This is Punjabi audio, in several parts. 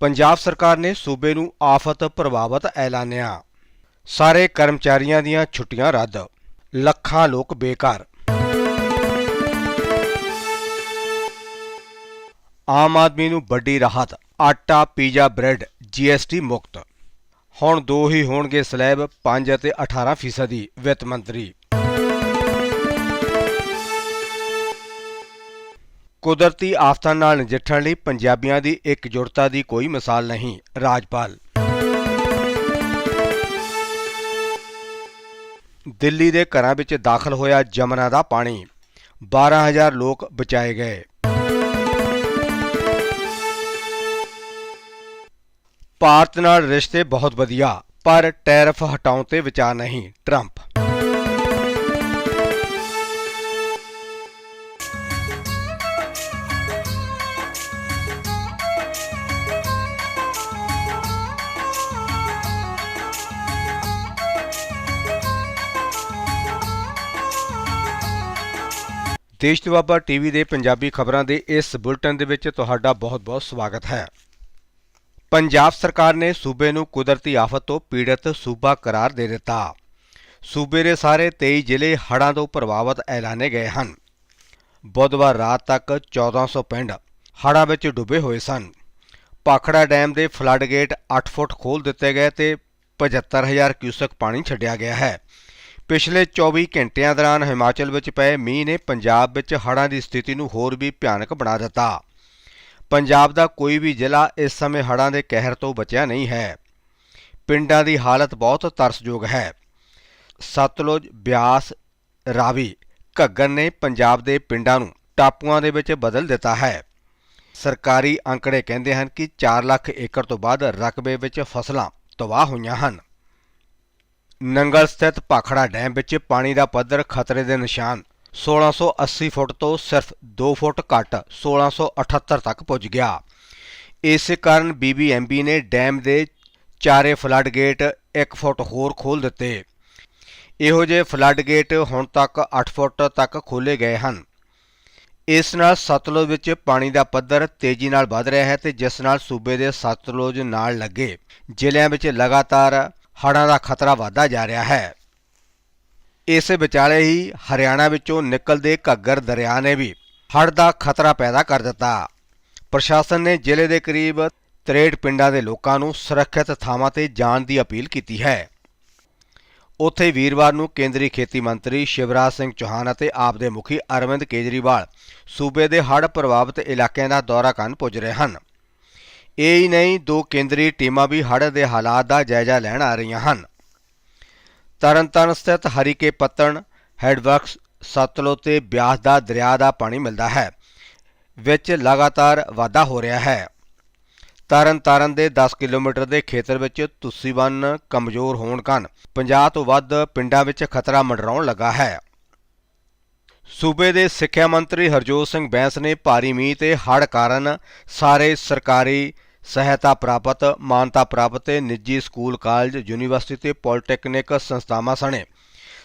ਪੰਜਾਬ ਸਰਕਾਰ ਨੇ ਸੂਬੇ ਨੂੰ ਆਫਤ ਪ੍ਰਭਾਵਿਤ ਐਲਾਨਿਆ। ਸਾਰੇ ਕਰਮਚਾਰੀਆਂ ਦੀਆਂ ਛੁੱਟੀਆਂ ਰੱਦ। ਲੱਖਾਂ ਲੋਕ ਬੇਘਰ ਆਮ ਆਦਮੀ ਨੂੰ ਵੱਡੀ ਰਾਹਤ। ਆਟਾ, ਪੀਜ਼ਾ, ਬ੍ਰੈਡ, ਜੀਐਸਟੀ ਮੁਕਤ। ਹੁਣ ਦੋ ਹੀ ਹੋਣਗੇ ਸਲੈਬ 5 ਅਤੇ 18 ਫੀਸਦੀ ਵਿੱਤ ਮੰਤਰੀ। ਕੁਦਰਤੀ ਆਫਤਾਂ ਨਾਲ ਨਜਿੱਠਣ ਲਈ ਪੰਜਾਬੀਆਂ ਦੀ ਇਕਜੁੱਟਤਾ ਦੀ ਕੋਈ ਮਿਸਾਲ ਨਹੀਂ, ਰਾਜਪਾਲ। ਦਿੱਲੀ ਦੇ ਘਰਾਂ ਵਿੱਚ ਦਾਖਲ ਹੋਇਆ ਜਮਨਾ ਦਾ ਪਾਣੀ। 12000 ਲੋਕ ਬਚਾਏ ਗਏ। ਭਾਰਤ ਨਾਲ ਰਿਸ਼ਤੇ ਬਹੁਤ ਵਧੀਆ, ਪਰ ਟੈਰਫ ਹਟਾਉਣ ਤੇ ਵਿਚਾਰ ਨਹੀਂ, ਟਰੰਪ। ਦੇਸ਼ ਦੁਆਬਾ ਟੀਵੀ ਦੇ ਪੰਜਾਬੀ ਖਬਰਾਂ ਦੇ ਇਸ ਬੁਲਟਨ ਦੇ ਵਿੱਚ ਤੁਹਾਡਾ ਬਹੁਤ-ਬਹੁਤ ਸਵਾਗਤ ਹੈ। ਪੰਜਾਬ ਸਰਕਾਰ ਨੇ ਸੂਬੇ ਨੂੰ ਕੁਦਰਤੀ ਆਫਤ ਤੋਂ ਪੀੜਤ ਸੂਬਾ ਕਰਾਰ ਦੇ ਦਿੱਤਾ। ਸੂਬੇ ਦੇ ਸਾਰੇ 23 ਜ਼ਿਲ੍ਹੇ ਹੜ੍ਹਾਂ ਤੋਂ ਪ੍ਰਭਾਵਿਤ ਐਲਾਨੇ ਗਏ ਹਨ। ਬੁੱਧਵਾਰ ਰਾਤ ਤੱਕ 1400 ਪਿੰਡ ਹੜ੍ਹਾਂ ਵਿੱਚ ਡੁੱਬੇ ਹੋਏ ਸਨ। ਪਾਖੜਾ ਡੈਮ ਦੇ ਫਲੱਡ ਗੇਟ 8 ਫੁੱਟ ਖੋਲ ਦਿੱਤੇ ਗਏ ਤੇ 75000 ਕਿਊਸਕ ਪਾਣੀ ਛੱਡਿਆ ਗਿਆ ਹੈ। ਪਿਛਲੇ 24 ਘੰਟਿਆਂ ਦੌਰਾਨ ਹਿਮਾਚਲ ਵਿੱਚ ਪਏ ਮੀਂਹ ਨੇ ਪੰਜਾਬ ਵਿੱਚ ਹੜ੍ਹਾਂ ਦੀ ਸਥਿਤੀ ਨੂੰ ਹੋਰ ਵੀ ਭਿਆਨਕ ਬਣਾ ਦਿੱਤਾ। ਪੰਜਾਬ ਦਾ ਕੋਈ ਵੀ ਜ਼ਿਲ੍ਹਾ ਇਸ ਸਮੇਂ ਹੜ੍ਹਾਂ ਦੇ ਕਹਿਰ ਤੋਂ ਬਚਿਆ ਨਹੀਂ ਹੈ। ਪਿੰਡਾਂ ਦੀ ਹਾਲਤ ਬਹੁਤ ਤਰਸਯੋਗ ਹੈ। ਸਤਲੁਜ, ਬਿਆਸ, ਰਾਵੀ ਘੱਗਰ ਨੇ ਪੰਜਾਬ ਦੇ ਪਿੰਡਾਂ ਨੂੰ ਟਾਪੂਆਂ ਦੇ ਵਿੱਚ ਬਦਲ ਦਿੱਤਾ ਹੈ। ਸਰਕਾਰੀ ਅੰਕੜੇ ਕਹਿੰਦੇ ਹਨ ਕਿ 4 ਲੱਖ ਏਕੜ ਤੋਂ ਵੱਧ ਰਕਬੇ ਵਿੱਚ ਫਸਲਾਂ ਤਬਾਹ ਹੋਈਆਂ ਹਨ। ਨੰਗਲ ਸਥਿਤ ਭਾਖੜਾ ਡੈਮ ਵਿੱਚ ਪਾਣੀ ਦਾ ਪੱਧਰ ਖਤਰੇ ਦੇ ਨਿਸ਼ਾਨ। 1680 ਫੁੱਟ ਤੋਂ ਸਿਰਫ 2 ਫੁੱਟ ਘੱਟ 1678 ਤੱਕ ਪੁੱਜ ਗਿਆ। ਇਸ ਕਾਰਨ ਬੀਬੀਐਮਬੀ ਨੇ ਡੈਮ ਦੇ ਚਾਰੇ ਫਲੱਡ ਗੇਟ 1 ਫੁੱਟ ਹੋਰ ਖੋਲ ਦਿੱਤੇ। ਇਹੋ ਜਿਹੇ ਫਲੱਡ ਗੇਟ ਹੁਣ ਤੱਕ 8 ਫੁੱਟ ਤੱਕ ਖੋਲੇ ਗਏ ਹਨ। ਇਸ ਨਾਲ ਸਤਲੁਜ ਵਿੱਚ ਪਾਣੀ ਦਾ ਪੱਧਰ ਤੇਜ਼ੀ ਨਾਲ ਵਧ ਰਿਹਾ ਹੈ ਤੇ ਜਿਸ ਨਾਲ ਸੂਬੇ ਦੇ ਸਤਲੁਜ ਨਾਲ ਲੱਗੇ। ਜ਼ਿਲ੍ਹਿਆਂ ਵਿੱਚ ਲਗਾਤਾਰ ਹੜ੍ਹਾਂ ਦਾ ਖਤਰਾ ਵਧਦਾ ਜਾ ਰਿਹਾ ਹੈ। ਇਸੇ ਵਿਚਾਲੇ ਹੀ ਹਰਿਆਣਾ ਵਿੱਚੋਂ ਨਿਕਲਦੇ ਘੱਗਰ ਦਰਿਆ ਨੇ ਵੀ ਹੜ੍ਹ ਦਾ ਖਤਰਾ ਪੈਦਾ ਕਰ ਦਿੱਤਾ। ਪ੍ਰਸ਼ਾਸਨ ਨੇ ਜ਼ਿਲ੍ਹੇ ਦੇ ਕਰੀਬ 63 ਪਿੰਡਾਂ ਦੇ ਲੋਕਾਂ ਨੂੰ ਸੁਰੱਖਿਅਤ ਥਾਵਾਂ ਤੇ ਜਾਣ ਦੀ ਅਪੀਲ ਕੀਤੀ ਹੈ। ਉੱਥੇ ਵੀਰਵਾਰ ਨੂੰ ਕੇਂਦਰੀ ਖੇਤੀ ਮੰਤਰੀ ਸ਼ਿਵਰਾਜ ਸਿੰਘ ਚੌਹਾਨ ਅਤੇ ਆਪ ਦੇ ਮੁਖੀ ਅਰਵਿੰਦ ਕੇਜਰੀਵਾਲ ਸੂਬੇ ਦੇ ਹੜ੍ਹ ਪ੍ਰਭਾਵਿਤ ਇਲਾਕਿਆਂ ਦਾ ਦੌਰਾ ਕਰਨ ਪੁੱਜ ਰਹੇ ਹਨ। ਇਹ ਹੀ ਨਹੀਂ, ਦੋ ਕੇਂਦਰੀ ਟੀਮਾਂ ਵੀ ਹੜ੍ਹ ਦੇ ਹਾਲਾਤ ਦਾ ਜਾਇਜ਼ਾ ਲੈਣ ਆ ਰਹੀਆਂ ਹਨ। ਤਰਨਤਾਰਨ ਸਥਿਤ ਹਰੀਕੇ ਪੱਤਣ ਹੈਡਵਰਕਸ ਸਤਲੁਜ ਤੇ ਬਿਆਸ ਦਾ ਦਰਿਆ ਦਾ ਪਾਣੀ ਮਿਲਦਾ ਹੈ, ਵਿੱਚ ਲਗਾਤਾਰ ਵਾਧਾ ਹੋ ਰਿਹਾ ਹੈ। ਤਰਨਤਾਰਨ ਦੇ 10 ਕਿਲੋਮੀਟਰ ਦੇ ਖੇਤਰ ਵਿੱਚ ਤੁਸੀਂ ਬੰਨ ਕਮਜ਼ੋਰ ਹੋਣ ਕਾਰਨ 50 ਤੋਂ ਵੱਧ ਪਿੰਡਾਂ ਵਿੱਚ ਖਤਰਾ ਮੰਡਰਾਉਣ ਲੱਗਾ ਹੈ। ਸੂਬੇ ਦੇ ਸਿੱਖਿਆ ਮੰਤਰੀ ਹਰਜੋਤ ਸਿੰਘ ਬੈਂਸ ਨੇ ਭਾਰੀ ਮੀਂਹ ਤੇ ਹੜ੍ਹ ਕਾਰਨ ਸਾਰੇ ਸਰਕਾਰੀ ਸਹਾਇਤਾ ਪ੍ਰਾਪਤ, ਮਾਨਤਾ ਪ੍ਰਾਪਤ ਤੇ ਨਿੱਜੀ ਸਕੂਲ, ਕਾਲਜ, ਯੂਨੀਵਰਸਿਟੀ ਤੇ ਪੋਲੀਟੈਕਨਿਕ ਸੰਸਥਾਵਾਂ ਸਣੇ।